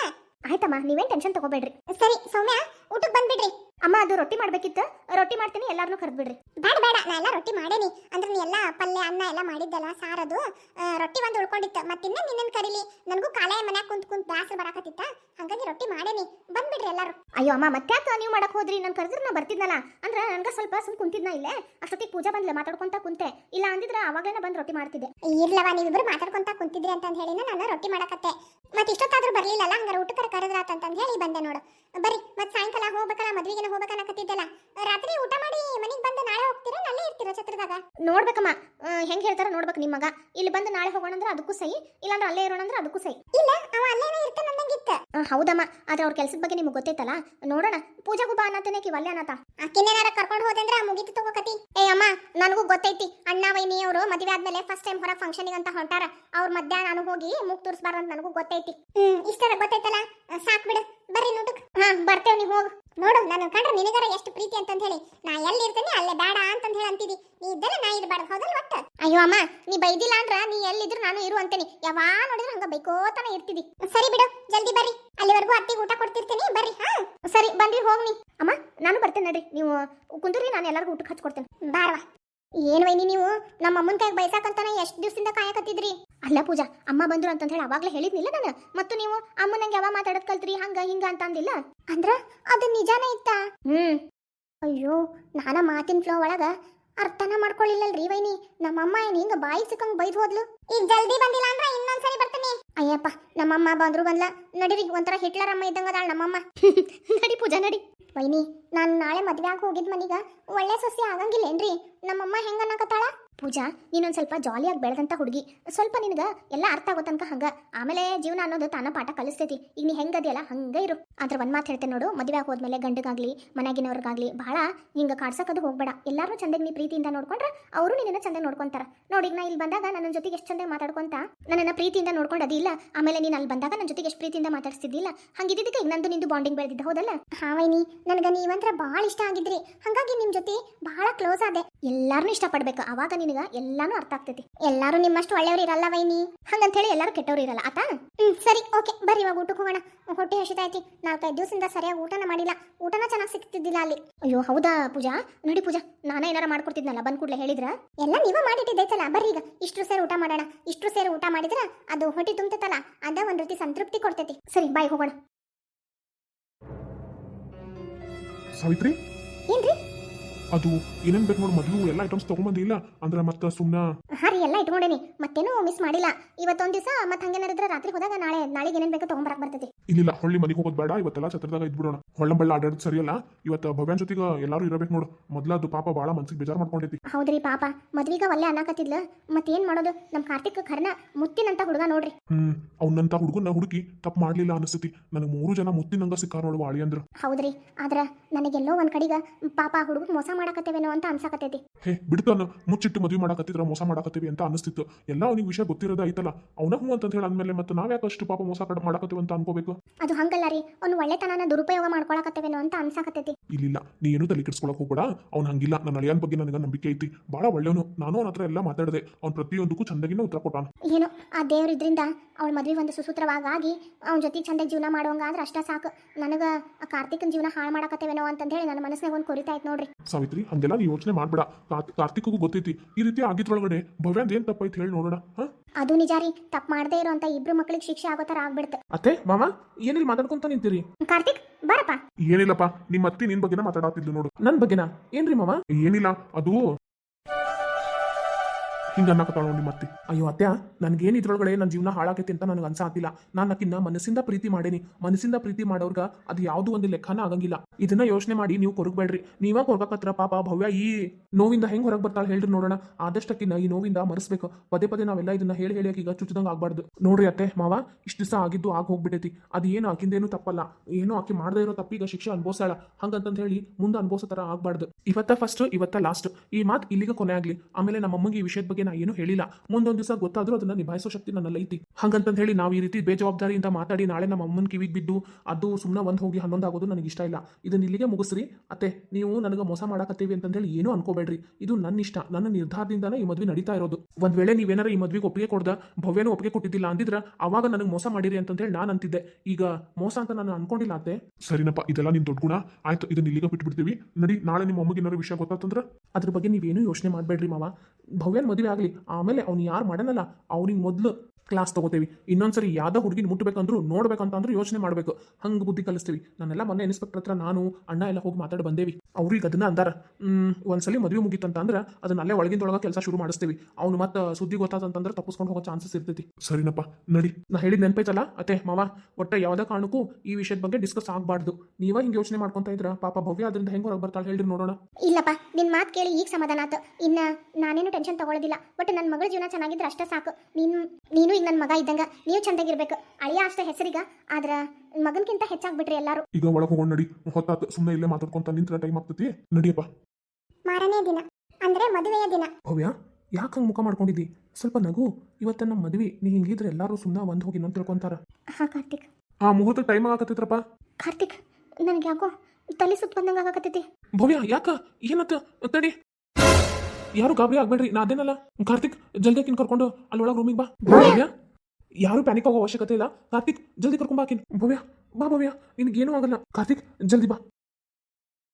ಆಯ್ತಮ್ಮ ನೀವೇನ್ ಟೆನ್ಷನ್ ತಗೋಬೇಡ್ರಿ. ಸರಿ ಸೌಮ್ಯ ಊಟಕ್ಕೆ ಬಂದ್ಬಿಡ್ರಿ. ಅಮ್ಮ ಅದು ರೊಟ್ಟಿ ಮಾಡ್ಬೇಕಿತ್ತು. ರೊಟ್ಟಿ ಮಾಡ್ತೀನಿ ಎಲ್ಲಾರನ್ನೂ ಕರೆದ್ಬಿಡ್ರಿ. ಬೇಡ ಬೇಡ ನಾ ಎಲ್ಲ ರೊಟ್ಟಿ ಮಾಡೇನಿ. ಅಂದ್ರೆ ನೀ ಎಲ್ಲ ಪಲ್ಯ ಅನ್ನ ಎಲ್ಲ ಮಾಡಿದ್ದಲ್ಲ ಸಾರದು ರೊಟ್ಟಿ ಒಂದು ಉಳ್ಕೊಂಡಿತ್ತು. ಮತ್ತಿನ್ನ ನಿನ್ನ ಕರೀಲಿ? ನನಗೂ ಕಾಲೇ ಮನ್ಯಾಗ ಕುಂತ್ ಕುಂತ್ ಬ್ಯಾಸರ ಬರಾಕತ್ತಿತ್ತ. ಹಂಗಾಗಿ ರೊಟ್ಟಿ ಮಾಡೇನಿ. ಬಂದ್ಬಿಡ್ರಿ ಎಲ್ಲಾರು. ಅಯ್ಯೋ ಅಮ್ಮ ಮತ್ತೆ ನೀವು ಮಾಡಕ್ ಹೋದ್ರಿ? ನಾನು ಕರೆದ್ರೆ ನಾ ಬರ್ತಿದ್ನಲ್ಲ. ಅಂದ್ರೆ ನನ್ಗ ಸ್ವಲ್ಪ ಸುಮ್ ಕುಂತಿದ್ನ ಇಲ್ಲೇ? ಅಷ್ಟೊತ್ತಿಗೆ ಪೂಜಾ ಬಂದ್ಲ ಮಾತಾಡ್ಕೊಂತ ಕುಂತೆ. ಇಲ್ಲ ಅಂದಿದ್ರೆ ಅವಾಗ್ಲೇ ಬಂದ್ ರೊಟ್ಟಿ ಮಾಡ್ತಿದ್ದೆ. ಇರ್ಲವ ನೀವಿಬ್ರು ಮಾತಾಡ್ಕೊಂತ ಕುಂತಿದ್ರಿ ಅಂತ ಹೇಳಿ ನಾನು ರೊಟ್ಟಿ ಮಾಡಕತ್ತೆ. ಮತ್ತೆ ಇಷ್ಟೊತ್ತಾದ್ರೂ ಬರ್ಲಿಲ್ಲಲ್ಲ? ಹಂಗಾರೆ ಊಟಕ್ಕರ ಕರೆದ್ರಾತ ಅಂತ ಹೇಳಿ ಬಂದೆ ನೋಡು. ಬರ್ರಿ ಮತ್ತೆ ಸಾಯಂಕಾಲ ಹೋಗ್ಬೇಕಲ್ಲ ಮದ್ವೆಗೆ ಹೋಗ್ಬೇಕನ್ನಕತ್ತಿದ್ದಲ್ಲ. ರಾತ್ರಿ ಊಟ ಮಾಡಿ ಮನೆಗೆ ಬಂದು ನಾಳೆ ಹೋಗ್ತೀರಾ ನಲ್ಲೇ ಇರ್ತೀರಾ ಛತ್ರದಾಗ? ನೋಡ್ಬೇಕಮ್ಮ. ಹೆಂಗ್ ಹೇಳ್ತಾರ ನೋಡ್ಬೇಕು ನಿಮ್ಮ ಮಗ. ಇಲ್ಲಿ ಬಂದು ನಾಳೆ ಹೋಗೋಣ ಅಂದ್ರೆ ಅದಕ್ಕೂ ಸಹಿ ಇಲ್ಲಾಂದ್ರೆ ಅಲ್ಲೇ ಇರೋಣ ಅಂದ್ರೆ ಅದಕ್ಕೂ ಸಹಿ. ಇಲ್ಲ ಅವ ಅಲ್ಲೇನೇ ಇರ್ತಾನೆ ಅಂದಂಗಿತ್ತ. ಹೌದಮ್ಮ. ಆದ್ರೆ ಅವ್ರ ಕೆಲಸದ ಬಗ್ಗೆ ನಿಮ್ಗೆ ಗೊತ್ತೈತಲ್ಲ? ನೋಡೋಣ. ಪೂಜಾಗೂ ಬಾ ಅನ್ನತೇನೆ ಕಿ ಒಲ್ಲೆ ಅನ್ನತ ಆಕಿನೇನಾರ ಕರ್ಕೊಂಡು ಹೋದಂದ್ರೆ ಮುಗಿತು ತಗೋಕತಿ ಏ ಅಮ್ಮ ನನಗೂ ಗೊತ್ತೈತಿ. ಅಣ್ಣ ವೈನಿ ಅವರು ಮದುವೆ ಆದ್ಮೇಲೆ ಫಸ್ಟ್ ಟೈಮ್ ಹೊರ ಫಂಕ್ಷನಿಗೆ ಅಂತ ಹೊಂಟಾರ. ಅವ್ರ ಮಧ್ಯ ನಾನು ಹೋಗಿ ಮೂಗ್ ತೋರಿಸ್ಬಾರ್ದು ಅಂತ ನನಗೂ ಗೊತ್ತೈತಿ. ಹ್ಮ್ ಇಷ್ಟರ ಗೊತ್ತೈತಲ್ಲ? ಸಾಕ್ ಬಿಡು. ಬರ್ರಿ ನೋಟಕ್. ಹಾ ಬರ್ತೇವ್ ನೀವು ಹೋಗು. ನೋಡು ನಾನು ಕಂಡ್ರೆ ನಿನಗರ ಎಷ್ಟು ಪ್ರೀತಿ ಅಂತ ಹೇಳಿ ನಾ ಎಲ್ಲಿ ಇರ್ತೇನೆ ಅಲ್ಲೇ ಬೇಡ ಅಂತ ಹೇಳಿ ಅಂತಿದಿ. ನೀ ಇದ್ದಲ್ಲ ನಾ ಇರಬಾರ್ದು ಹೌದಲ್ಲ ಒಟ್ಟ ಅಯ್ಯೋ ಅಮ್ಮ ನೀ ಬೈದಿಲ್ಲ ಅಂದ್ರ ನೀ ಎಲ್ಲಿದ್ರು ನಾನು ಇರು ಅಂತೇನಿ. ಯಾವಾ ನೋಡಿದ್ರು ಹಂಗ ಬೈಕೋತನ ಇರ್ತಿದಿ. ಸರಿ ಬಿಡು ಜಲ್ದಿ ಬರ್ರಿ. ಅಲ್ಲಿವರೆಗೂ ಅತ್ತಿಗೆ ಊಟ ಕೊಡ್ತಿರ್ತೀನಿ ಬರ್ರಿ ಹಾ? ಸರಿ ಬಂದ್ರಿ ಹೋಗ್ನಿ ಅಮ್ಮ ನಾನು ಬರ್ತೇನೆ ನಡ್ರಿ. ನೀವು ಕುಂದ್ರಿ ನಾನು ಎಲ್ಲರಿಗೂ ಊಟಕ್ಕೆ ಹಚ್ಕೊಡ್ತೇನೆ. ಬಾರವಾ ಏನ್ ವೈನಿ ನೀವು? ನಮ್ಮ ಅಮ್ಮನ ಕೈಗೆ ಬೈಸಾಕಂತಾನೆ ಎಷ್ಟು ದಿವಸದಿಂದ ಕಾಯಕತ್ತಿದ್ರಿ? ಅಲ್ಲ ಪೂಜಾ ಅಮ್ಮ ಬಂದ್ರು ಅಂತ ಹೇಳಿ ಅವಾಗ್ಲೇ ಹೇಳಿದ್ನಿಲ್ಲ ನಾನು. ಮತ್ತು ನೀವು ಅಮ್ಮ ನಂಗೆ ಯಾವ ಮಾತಾಡೋದು ಕಲ್ತ್ರಿ ಹಂಗ ಹಿಂಗ ಅಂತ ಅಂದಿಲ್ಲ? ಅಂದ್ರ ಅದು ನಿಜಾನೇ ಇತ್ತ? ಹ್ಮ್. ಅಯ್ಯೋ ನಾನ ಮಾತಿನ ಫ್ಲೋ ಒಳಗ ಅರ್ಥನ ಮಾಡ್ಕೊಳ್ಳಿಲ್ಲಲ್ರಿ ವೈನಿ. ನಮ್ಮ ಅಮ್ಮ ಏನ್ ಹಿಂಗ ಬಾಯಿ ಸಿಕ್ಕಂಗ್ ಬೈದ್ ಹೋದ್ಲು? ಈಗ ಜಲ್ದಿ ಬಂದಿಲ್ಲ ಅಂದ್ರ ಇನ್ನೊಂದ್ಸರಿ ಬರ್ತೀನಿ. ಅಯ್ಯಪ್ಪ, ನಮ್ಮಮ್ಮ ಬಂದ್ರು ಬಂದ್ಲ. ನಡಿರಿ, ಒಂಥರ ಹಿಟ್ಲರ್ ಅಮ್ಮ ಇದ್ದಂಗ ಅದಾಳ ನಮ್ಮಮ್ಮ. ನಡಿ ಪೂಜಾ, ನಡಿ. ವೈನಿ, ನಾನು ನಾಳೆ ಮದ್ವೆ ಆಗಿ ಹೋಗಿದ್ ಮನೀಗ ಒಳ್ಳೆ ಸೊಸೆ ಆಗಂಗಿಲ್ಲೇನ್ರಿ? ನಮ್ಮಮ್ಮ ಹೆಂಗ ಅನ್ನಕತ್ತಾಳ? ಪೂಜಾ, ನೀನೊಂದ್ ಸ್ವಲ್ಪ ಜಾಲಿಯಾಗಿ ಬೆಳೆದಂತ ಹುಡುಗಿ. ಸ್ವಲ್ಪ ನಿನಗ ಎಲ್ಲ ಅರ್ಥ ಆಗೋ ತನಕ ಹಂಗ. ಆಮೇಲೆ ಜೀವನ ಅನ್ನೋದು ತಾನ ಪಾಠ ಕಲಿಸ್ತೈತಿ. ಈಗ ನೀ ಹೆಂಗದಿಯಲ್ಲ ಹಂಗ ಇರು. ಆದ್ರೆ ಒಂದ್ ಮಾತು ಹೇಳ್ತೇನೆ ನೋಡು, ಮದುವೆ ಹೋದ್ಮೇಲೆ ಗಂಡಗಾಗ್ಲಿ, ಮನೆಯಾಗಿನವ್ರಿಗಾಗ್ಲಿ ಬಹಳ ಹಿಂಗ ಕಾಡ್ಸಕ್ಕದು ಹೋಗ್ಬೇಡ. ಎಲ್ಲಾರು ಚಂದಾಗಿ ನೀ ಪ್ರೀತಿಯಿಂದ ನೋಡ್ಕೊಂಡ್ರ, ಅವರು ನಿನ್ನ ಚಂದ ನೋಡ್ಕೊಂತಾರ. ನೋಡಿ ನಾ ಇಲ್ಲಿ ಬಂದಾಗ ನನ್ನ ಜೊತೆಗೆ ಎಷ್ಟು ಚಂದ ಮಾತಾಡ್ಕೊಂತ ನನ್ನ ಪ್ರೀತಿಯಿಂದ ನೋಡ್ಕೊಂಡದಿಲ್ಲ ಆಮೇಲೆ ನೀನು ಅಲ್ಲಿ ಬಂದಾಗ ನನ್ನ ಜೊತೆಗೆ ಎಷ್ಟು ಪ್ರೀತಿಯಿಂದ ಮಾತಾಡ್ತಿದ್ದಿಲ್ಲ ಹಂಗಿದ್ದಕ್ಕೆ ಈಗ ನಂದು ನಿಂದು ಬಾಂಡಿಂಗ್ ಬೆಳೆದಿದ್ದ, ಹೌದಲ್ಲ? ಹಾವೈನಿ ನನಗೆ ನೀವಂದ್ರ ಭಾಳ ಇಷ್ಟ ಆಗಿದ್ರಿ. ಹಂಗಾಗಿ ನಿಮ್ ಜೊತೆ ಬಹಳ ಕ್ಲೋಸ್ ಆದೆ. ಎಲ್ಲಾರನ್ನೂ ಇಷ್ಟಪಡ್ಬೇಕು. ಅವಾಗ ನಿನಗ ಎಲ್ಲಾನು ಅರ್ಥ ಆಗ್ತೈತಿ. ಎಲ್ಲಾರು ನಿಮ್ಮಷ್ಟು ಒಳ್ಳೆಯವ್ರು ಇರಲ್ಲ ವೈನಿ. ಹಂಗಂತ ಹೇಳಿ ಎಲ್ಲಾರು ಕೆಟ್ಟವ್ರು ಇರಲ್ಲ ಆತ? ಹ್ಮ್ ಸರಿ ಓಕೆ ಬರ್ರಿ ಇವಾಗ ಊಟಕ್ಕೆ ಹೋಗೋಣ. ಹೊಟ್ಟೆ ಹಸಿತೈತಿ ನಾಲ್ಕೈದು ದಿವಸದಿಂದ ಸರಿಯಾಗಿ ಊಟನ ಮಾಡಿಲ್ಲ. ಊಟನ ಚೆನ್ನಾಗಿ ಸಿಗ್ತಿದ್ದಿಲ್ಲ ಅಲ್ಲಿ. ಅಯ್ಯೋ ಹೌದಾ ಪೂಜಾ? ನೋಡಿ ಪೂಜಾ ನಾನೇ ಏನಾರ ಮಾಡ್ಕೊಡ್ತಿದ್ನಲ್ಲ ಬಂದ್ ಕೂಡಲೇ ಹೇಳಿದ್ರ? ಎಲ್ಲ ನೀವ ಮಾಡಿಟ್ಟಿದ್ದೈತಲ್ಲ ಬರ್ರಿ ಈಗ. ಇಷ್ಟು ಸೇರಿ ಊಟ ಮಾಡೋಣ. ಇಷ್ಟು ಸೇರಿ ಊಟ ಮಾಡಿದ್ರ ಅದು ಹೊಟ್ಟೆ ತುಂಬತಲ್ಲ ಅದ ಒಂದ್ ರೀತಿ ಸಂತೃಪ್ತಿ ಕೊಡ್ತೈತಿ. ಸರಿ ಬಾಯ್ ಹೋಗೋಣ. ಸಾವಿತ್ರಿ? ಏನ್ರಿ? ಅದು ಏನೇನ್ ಬೇಕು ನೋಡಿ ಮೊದಲು ಎಲ್ಲ ಐಟಮ್ಸ್ ತಗೊಂಬಂದಿಲ್ಲ ಅಂದ್ರೆ ಮತ್ತೆ ಸುಮ್ಮನೆ ಹಾ ರೀ ಎಲ್ಲ ಇಟ್ಕೊಂಡೇನಿ. ಮತ್ತೇನು ಮಿಸ್ ಮಾಡಿಲ್ಲ. ಇವತ್ತೊಂದ್ ದಿವಸ ಮತ್ತೆ ಹಂಗೇನಾದ್ರೆ ರಾತ್ರಿ ಹೋದಾಗ ನಾಳೆ ನಾಳೆಗೆ ಏನೇನ್ ಬೇಕು ತಗೊಂಡ್ಬರಕ್ ಬರ್ತೈತಿ. ಇಲ್ಲಿಲ್ಲ ಹೊಳ್ಳಿ ಮನೆಗೆ ಹೋಗೋದು ಬೇಡ. ಇವತ್ತೆಲ್ಲ ಛತ್ರದಾಗ ಇದ್ಬಿಡೋಣ. ಹೊಳ್ಳಂಬಳ್ಳ ಆಡಾಡೋದು ಸರಿಯಲ್ಲ ಇವತ್ತು ಭವ್ಯಾನ್ ಜೊತೆಗೆ ಎಲ್ಲರೂ ಇರಬೇಕು ನೋಡು. ಮೊದ್ಲದು ಪಾಪ ಬಹಳ ಮನ್ಸಿಗೆ ಬೇಜಾರು ಮಾಡ್ಕೊಂಡೈತಿ ಹೌದ್ರಿ ಪಾಪ. ಮದ್ವಿಗ ಒಲ್ಲೆ ಅನ್ನಕತ್ತಿದ್ಲ. ಮತ್ತೇನ್ ಮಾಡೋದು? ನಮ್ ಕಾರ್ತಿಕ್ ಖರ್ನ ಮುತ್ತಿನಂತ ಹುಡುಗ ನೋಡ್ರಿ. ಹ್ಮ್ ಅವ್ನಂತ ಹುಡುಗನ ಹುಡುಕಿ ತಪ್ಪು ಮಾಡ್ಲಿಲ್ಲ ಅನಿಸ್ತೈತಿ ನನಗೆ ಮೂರು ಜನ ಮುತ್ತಿನಂಗ ಸಿಕ್ಕಾರ ನೋಡುವ ಅಳಿ ಅಂದ್ರು. ಹೌದ್ರಿ. ಆದ್ರ ನನಗೆಲ್ಲೋ ಒಂದ್ ಕಡೆಗ ಪಾಪ ಹುಡುಗ ಮೋಸ ಮಾಡಕತ್ತೇವೇನೋ ಅಂತ ಅನ್ಸಕತ್ತೈತಿ. ಹೇ ಬಿಡ್ತಾನ ಮುಚ್ಚಿಟ್ಟು ಮದುವೆ ಮಾಡಕತ್ತಿದ್ರ ಮೋಸ ಮಾಡಕತ್ತೀವಿ ಅಂತ ಅನಿಸ್ತಿತ್ತು ಎಲ್ಲ ಅವನಿಗೆ ವಿಷಯ ಗೊತ್ತಿರೋದ ಐತಲ್ಲ ಅವನ ಹ್ಞೂ ಅಂತ ಹೇಳಿ ಅಂದ್ಮೇಲೆ ಮತ್ತೆ ನಾವ್ಯಾಕೆ ಅಷ್ಟು ಪಾಪ ಮೋಸ ಕಡೆ ಮಾಡಕತ್ತೀವಿ ಅಂತ ಅನ್ಕೋಬೇಕು? ಅದು ಹಂಗಲ್ಲ ರೀ. ಅವ್ನು ಒಳ್ಳೆತನನ ದುರುಪಯೋಗ ಮಾಡ್ಕೊಳಕತ್ತೇವೇನೋ ಅಂತ ಅನ್ಸಕತ್ತೈತಿ. ಇಲ್ಲಿಲ್ಲ. ನೀ ಏನು ತಲೆ ಕೆಡ್ಸ್ಕೊಳಕ್ ಹೋಗ್ಬೇಡ. ಅವ್ನು ಹಂಗಿಲ್ಲ. ನನ್ನ ಅಳಿಯನ್ ಬಗ್ಗೆ ನನಗೆ ನಂಬಿಕೆ ಐತಿ. ಬಹಳ ಒಳ್ಳೆಯವನು. ನಾನು ಅವನ ಹತ್ರ ಎಲ್ಲ ಮಾತಾಡಿದೆ. ಅವ್ನು ಪ್ರತಿಯೊಂದಕ್ಕೂ ಚಂದಗಿನ ಉತ್ತರ ಕೊಟ್ಟಾನ. ಏನು? ಆ ದೇವ್ರ ಇದ್ರಿಂದ ಅವಳ ಮದ್ವೆ ಒಂದು ಸುಸೂತ್ರವಾಗಿ ಅವನ ಜೊತೆ ಚಂದ ಜೀವನ ಮಾಡುವಂಗಾದ್ರೆ ಅಷ್ಟ ಸಾಕು. ನನಗ ಆ ಕಾರ್ತಿಕನ್ ಜೀವನ ಹಾಳು ಮಾಡಕತ್ತೇವೇನೋ ಅಂತ ಹೇಳಿ ನನ್ನ ಮನಸ್ಸಿನಾಗ ಒಂದು ಕೊರಿತಾ ಐತೆ ನೋಡ್ರಿ. ಸಾವಿತ್ರಿ ಹಂಗೆಲ್ಲ ನೀ ಯೋಚನೆ ಮಾಡ್ಬೇಡ. ಕಾರ್ತಿ- ಕಾರ್ತಿಕ್ಗೂ ಗೊತ್ತೈತಿ. ಈ ರೀತಿ ಆಗಿದ್ರೊಳಗಡೆ ಭವ್ಯಂದ ಏನ್ ತಪ್ಪೈತಿ ಹೇಳಿ ನೋಡೋಣ ಹಾ? ಅದು ನಿಜಾರಿ ರೀ. ತಪ್ಪು ಮಾಡದೇ ಇರೋ ಅಂತ ಇಬ್ರು ಮಕ್ಕಳಿಗೆ ಶಿಕ್ಷೆ ಆಗೋ ತರ ಆಗ್ಬಿಡ್ತು. ಅತ್ತೆ ಮಾಮ ಏನಿಲ್ಲ ಮಾತಾಡ್ಕೊಂತ ನಿಂತೀರಿ? ಕಾರ್ತಿಕ್ ಬರಪ್ಪ. ಏನಿಲ್ಲಪ್ಪ ನಿಮ್ಮ ಅತ್ತಿ ನಿನ್ ಬಗ್ಗೆನ ಮಾತಾಡತ್ತಿದ್ಲು ನೋಡು. ನನ್ ಬಗ್ಗೆನಾ? ಏನ್ರಿ ಮಾಮ? ಏನಿಲ್ಲ ಅದು ಹಿಂಗ ಅನ್ನಕತ್ತಾಳ ನೋಡಿ ಮತ್ತೆ. ಅಯ್ಯೋ ಅತ್ಯ ನನ್ಗೇನ್ ಇದ್ರೊಳಗಡೆ ನನ್ನ ಜೀವನ ಹಾಳಾಗೈತಿ ಅಂತ ನನಗೆ ಅನ್ಸಾತಿಲ್ಲ. ನಾನು ಅಕ್ಕಿನ್ನ ಮನಸ್ಸಿಂದ ಪ್ರೀತಿ ಮಾಡೇನಿ. ಮನಸ್ಸಿಂದ ಪ್ರೀತಿ ಮಾಡೋರ್ಗ ಅದು ಯಾವ್ದು ಒಂದು ಲೆಕ್ಕನ ಆಗಂಗಿಲ್ಲ. ಇದನ್ನ ಯೋಚನೆ ಮಾಡಿ ನೀವು ಕೊರಗಬೇಡ್ರಿ. ನೀವ ಕೊರಗಕತ್ರ ಪಾಪ ಭವ್ಯ ಈ ನೋವಿಂದ ಹೆಂಗ್ ಹೊರಗೆ ಬರ್ತಾಳೆ ಹೇಳ್ರಿ ನೋಡೋಣ. ಆದಷ್ಟಕ್ಕಿನ್ನ ಈ ನೋವಿಂದ ಮರೆಸ್ಬೇಕು. ಪದೇ ಪದೇ ನಾವೆಲ್ಲ ಇದನ್ನ ಹೇಳಿ ಹೇಳಿ ಈಗ ಚುಚ್ಚದಂಗೆ ಆಗ್ಬಾರ್ದು. ನೋಡ್ರಿ ಅತ್ತೆ, ಮಾವ, ಇಷ್ಟು ದಿವಸ ಆಗಿದ್ದು ಆಗ ಹೋಗ್ಬಿಟ್ಟೈತಿ ಅದು ಏನು ಆಕಿಂದೇನು ತಪ್ಪಲ್ಲ. ಏನೋ ಆಕಿ ಮಾಡದೇ ಇರೋ ತಪ್ಪೀಗ ಶಿಕ್ಷೆ ಅನುಭವಿಸಾಳ ಹಂಗಂತ ಹೇಳಿ ಮುಂದೆ ಅನುಭವಿಸೋ ತರ ಆಗ್ಬಾರ್ದು. ಇವತ್ತ ಫಸ್ಟ್ ಇವತ್ತ ಲಾಸ್ಟ್ ಈ ಮಾತು ಇಲ್ಲಿಗೆ ಕೊನೆ ಆಗ್ಲಿ. ಆಮೇಲೆ ನಮ್ಮಮ್ಮಗೆ ಈ ವಿಷಯದ ಬಗ್ಗೆ ನಾ ಏನು ಹೇಳಿಲ್ಲ. ಮುಂದೊಂದ್ ದಿವಸ ಗೊತ್ತಾದ್ರೂ ಅದನ್ನ ನಿಭಾಯಿಸೋ ಶಕ್ತಿ ನನ್ನಲ್ಲಿ ಐತಿ. ಹಂಗಂತ ಹೇಳಿ ನಾವು ಈ ರೀತಿ ಬೇಜವಾಬ್ದಾರಿಯಿಂದ ಮಾತಾಡಿ ನಾಳೆ ನಮ್ಮ ಅಮ್ಮನ ಕಿವಿಗೆ ಬಿದ್ದು ಅದು ಸುಮ್ಮನೆ ಒಂದ್ ಹೋಗಿ ಹನ್ನೊಂದು ಆಗೋದು ನನಗೆ ಇಷ್ಟ ಇಲ್ಲ. ಇದನ್ನ ಇಲ್ಲಿಗೆ ಮುಗಿಸ್ರಿ. ಅತ್ತೆ ನೀವು ನನಗೆ ಮೋಸ ಮಾಡಕತ್ತೀವಿ ಅಂತ ಹೇಳಿ ಏನೂ ಅನ್ಕೋಬೇಡ್ರಿ. ಇದು ನನ್ನ ಇಷ್ಟ ನನ್ನ ನಿರ್ಧಾರದಿಂದಾನೇ ಈ ಮದ್ವೆ ನಡೀತಾ ಇರೋದು. ಒಂದ್ ವೇಳೆ ನೀವೇನಾರ ಈ ಮದ್ವೆಗೆ ಒಪ್ಪಿಗೆ ಕೊಡ್ದ ಭವ್ಯನೂ ಒಪ್ಪಿಗೆ ಕೊಟ್ಟಿದ್ದಿಲ್ಲ ಅಂದಿದ್ರ ಅವಾಗ ನನಗೆ ಮೋಸ ಮಾಡಿರಿ ಅಂತ ಹೇಳಿ ನಾನು ಅಂತಿದ್ದೆ. ಈಗ ಮೋಸ ಅಂತ ನಾನು ಅನ್ಕೊಂಡಿಲ್ಲ ಅತ್ತೆ. ಸರಿನಪ್ಪ ಇದೆಲ್ಲ ನಿನ್ ದೊಡ್ಡ ಗುಣ. ಆಯ್ತು ಇದನ್ನ ಇಲ್ಲಿಗೆ ಬಿಟ್ಬಿಡ್ತೀವಿ. ನಡಿ ನಾಳೆ ನಿಮ್ಮ ಅಮ್ಮಗೆ ಏನಾರು ವಿಷಯ ಗೊತ್ತಾತಂದ್ರ? ಅದ್ರ ಬಗ್ಗೆ ನೀವೇನು ಯೋಚನೆ ಮಾಡಬೇಡ್ರಿ ಮಾವ. ಭವ್ಯನ್ ಮದುವೆ ಆಗಲಿ. ಆಮೇಲೆ ಅವ್ನು ಯಾರು ಮಾಡನಲ್ಲ ಅವ್ನಿಗೆ ಮೊದಲು ಕ್ಲಾಸ್ ತಗೋತೀವಿ. ಇನ್ನೊಂದ್ಸರಿ ಯಾವುದೋ ಹುಡುಗಿನ ಮುಟ್ಟಬೇಕಂದ್ರೂ ನೋಡ್ಬೇಕಂತಂದ್ರೂ ಯೋಚನೆ ಮಾಡಬೇಕು. ಹಂಗೆ ಬುದ್ಧಿ ಕಲಿಸ್ತೀವಿ. ನಾನೆಲ್ಲ ಮೊನ್ನೆ ಇನ್ಸ್ಪೆಕ್ಟರ್ ಹತ್ರ ನಾನು ಅಣ್ಣ ಎಲ್ಲ ಹೋಗಿ ಮಾತಾಡಿ ಬಂದೇವಿ. ಅವ್ರಿಗೆ ಅದನ್ನ ಅಂದಾರ. ಹ್ಮ್, ಒಂದ್ಸಲಿ ಮದುವೆ ಮುಗೀತಂತ ಅಂದ್ರೆ ಅದನ್ನ ಅಲ್ಲೇ ಒಳಗಿಂದೊಳಗ ಕೆಲಸ ಶುರು ಮಾಡಿಸ್ತೀವಿ. ಅವ್ನು ಮತ್ತೆ ಸುದ್ದಿ ಗೊತ್ತಾದಂತಂದ್ರೆ ತಪ್ಪಿಸ್ಕೊಂಡು ಹೋಗೋ ಚಾನ್ಸಸ್ ಇರ್ತೈತಿ. ಸರಿನಪ್ಪ ನಡಿ. ನಾ ಹೇಳಿದ ನೆನಪೈತಲ್ಲ? ಅತ್ತೆ ಮಾವ ಒಟ್ಟ ಯಾವುದೇ ಕಾರಣಕ್ಕೂ ಈ ವಿಷಯದ ಬಗ್ಗೆ ಡಿಸ್ಕಸ್ ಆಗಬಾರ್ದು. ನೀವ ಹಿಂಗೆ ಯೋಚನೆ ಮಾಡ್ಕೊಂತ ಇದ್ರ ಪಾಪ ಭವ್ಯ ಅದರಿಂದ ಹೆಂಗೆ ಹೊರಗೆ ಬರ್ತಾಳೆ ಹೇಳಿ ನೋಡೋಣ. ಇಲ್ಲಪ್ಪ ನಿನ್ ಮಾತು ಕೇಳಿ ಈಗ ಸಮಾಧಾನ ಆತು. ಇನ್ನ ನಾನೇನು ಟೆನ್ಷನ್ ತಗೊಳ್ಳೋದಿಲ್ಲ ಬಟ್ ನನ್ನ ಮಗಳ ಜೀವನ ಚೆನ್ನಾಗಿದ್ರೆ ಅಷ್ಟೇ ಸಾಕು. ನೀನು ನೀನು ಈಗ ನನ್ನ ಮಗ ಇದ್ದಂಗ ನೀವು ಚಂದಾಗಿರ್ಬೇಕು. ಅಳಿಯ ಅಷ್ಟೇ ಹೆಸರಿಗ ಆದ್ರ ಮಗನ್ಕಿಂತ ಹೆಚ್ಚಾಗ್ಬಿಟ್ರಿ ಎಲ್ಲಾರು. ಈಗ ಒಳಗೆ ಹೋಗೋಣ ನಡಿ. ಹೊತ್ತಾತು ಸುಮ್ಮನೆ ಇಲ್ಲೇ ಮಾತಾಡ್ಕೊಂತ ನಿಂತ್ರ ಟೈಮ್ ಆಗ್ತತಿ. ನಡಿಯಪ್ಪ. ಮಾರನೇ ದಿನ ಅಂದ್ರೆ ಮದುವೆಯ ದಿನ. ಭವ್ಯ ಯಾಕೆ ಹಂಗೆ ಮುಖ ಮಾಡ್ಕೊಂಡಿದ್ದಿ? ಸ್ವಲ್ಪ ನಗು. ಇವತ್ತ ನಮ್ಮ ಮದ್ವಿ. ನೀ ಹಿಂಗಿದ್ರೆ ಎಲ್ಲರೂ ಸುಮ್ಮನೆ ಒಂದ್ ಹೋಗಿ ಇನ್ನೊಂದು ತಿಳ್ಕೊಂತಾರ. ಹಾ ಕಾರ್ತಿಕ್. ಆ ಮುಹೂರ್ತ ಟೈಮ್ ಆಗಕತ್ತೈತ್ರಪ್ಪ? ಕಾರ್ತಿಕ್ ನನಗೆ ಯಾಕೋ ತಲೆ ಸುತ್ತ ಬಂದಂಗ ಆಗಕತ್ತೈತಿ. ಭವ್ಯ ಯಾಕ? ಏನತ್ತ? ತಡಿ. ಯಾರು ಗಾಬರಿ ಆಗ್ಬೇಡ್ರಿ, ನಾ ಅದೇನಲ್ಲ. ಕಾರ್ತಿಕ್, ಜಲ್ದಿ ಆಕಿನ್ ಕರ್ಕೊಂಡು ಅಲ್ಲಿ ಒಳಗೆ ರೂಮಿಗೆ ಬಾ. ಭವ್ಯ. ಯಾರು ಪ್ಯಾನಿಕ್ ಆಗೋ ಅವಶ್ಯಕತೆ ಇಲ್ಲ. ಕಾರ್ತಿಕ್, ಜಲ್ದಿ ಕರ್ಕೊಂಡ್ ಬಾಕಿನ್ ಭವ್ಯ, ಬಾ ಭವ್ಯ. ನಿನಗೇನು ಆಗಲ್ಲ. ಕಾರ್ತಿಕ್, ಜಲ್ದಿ ಬಾ.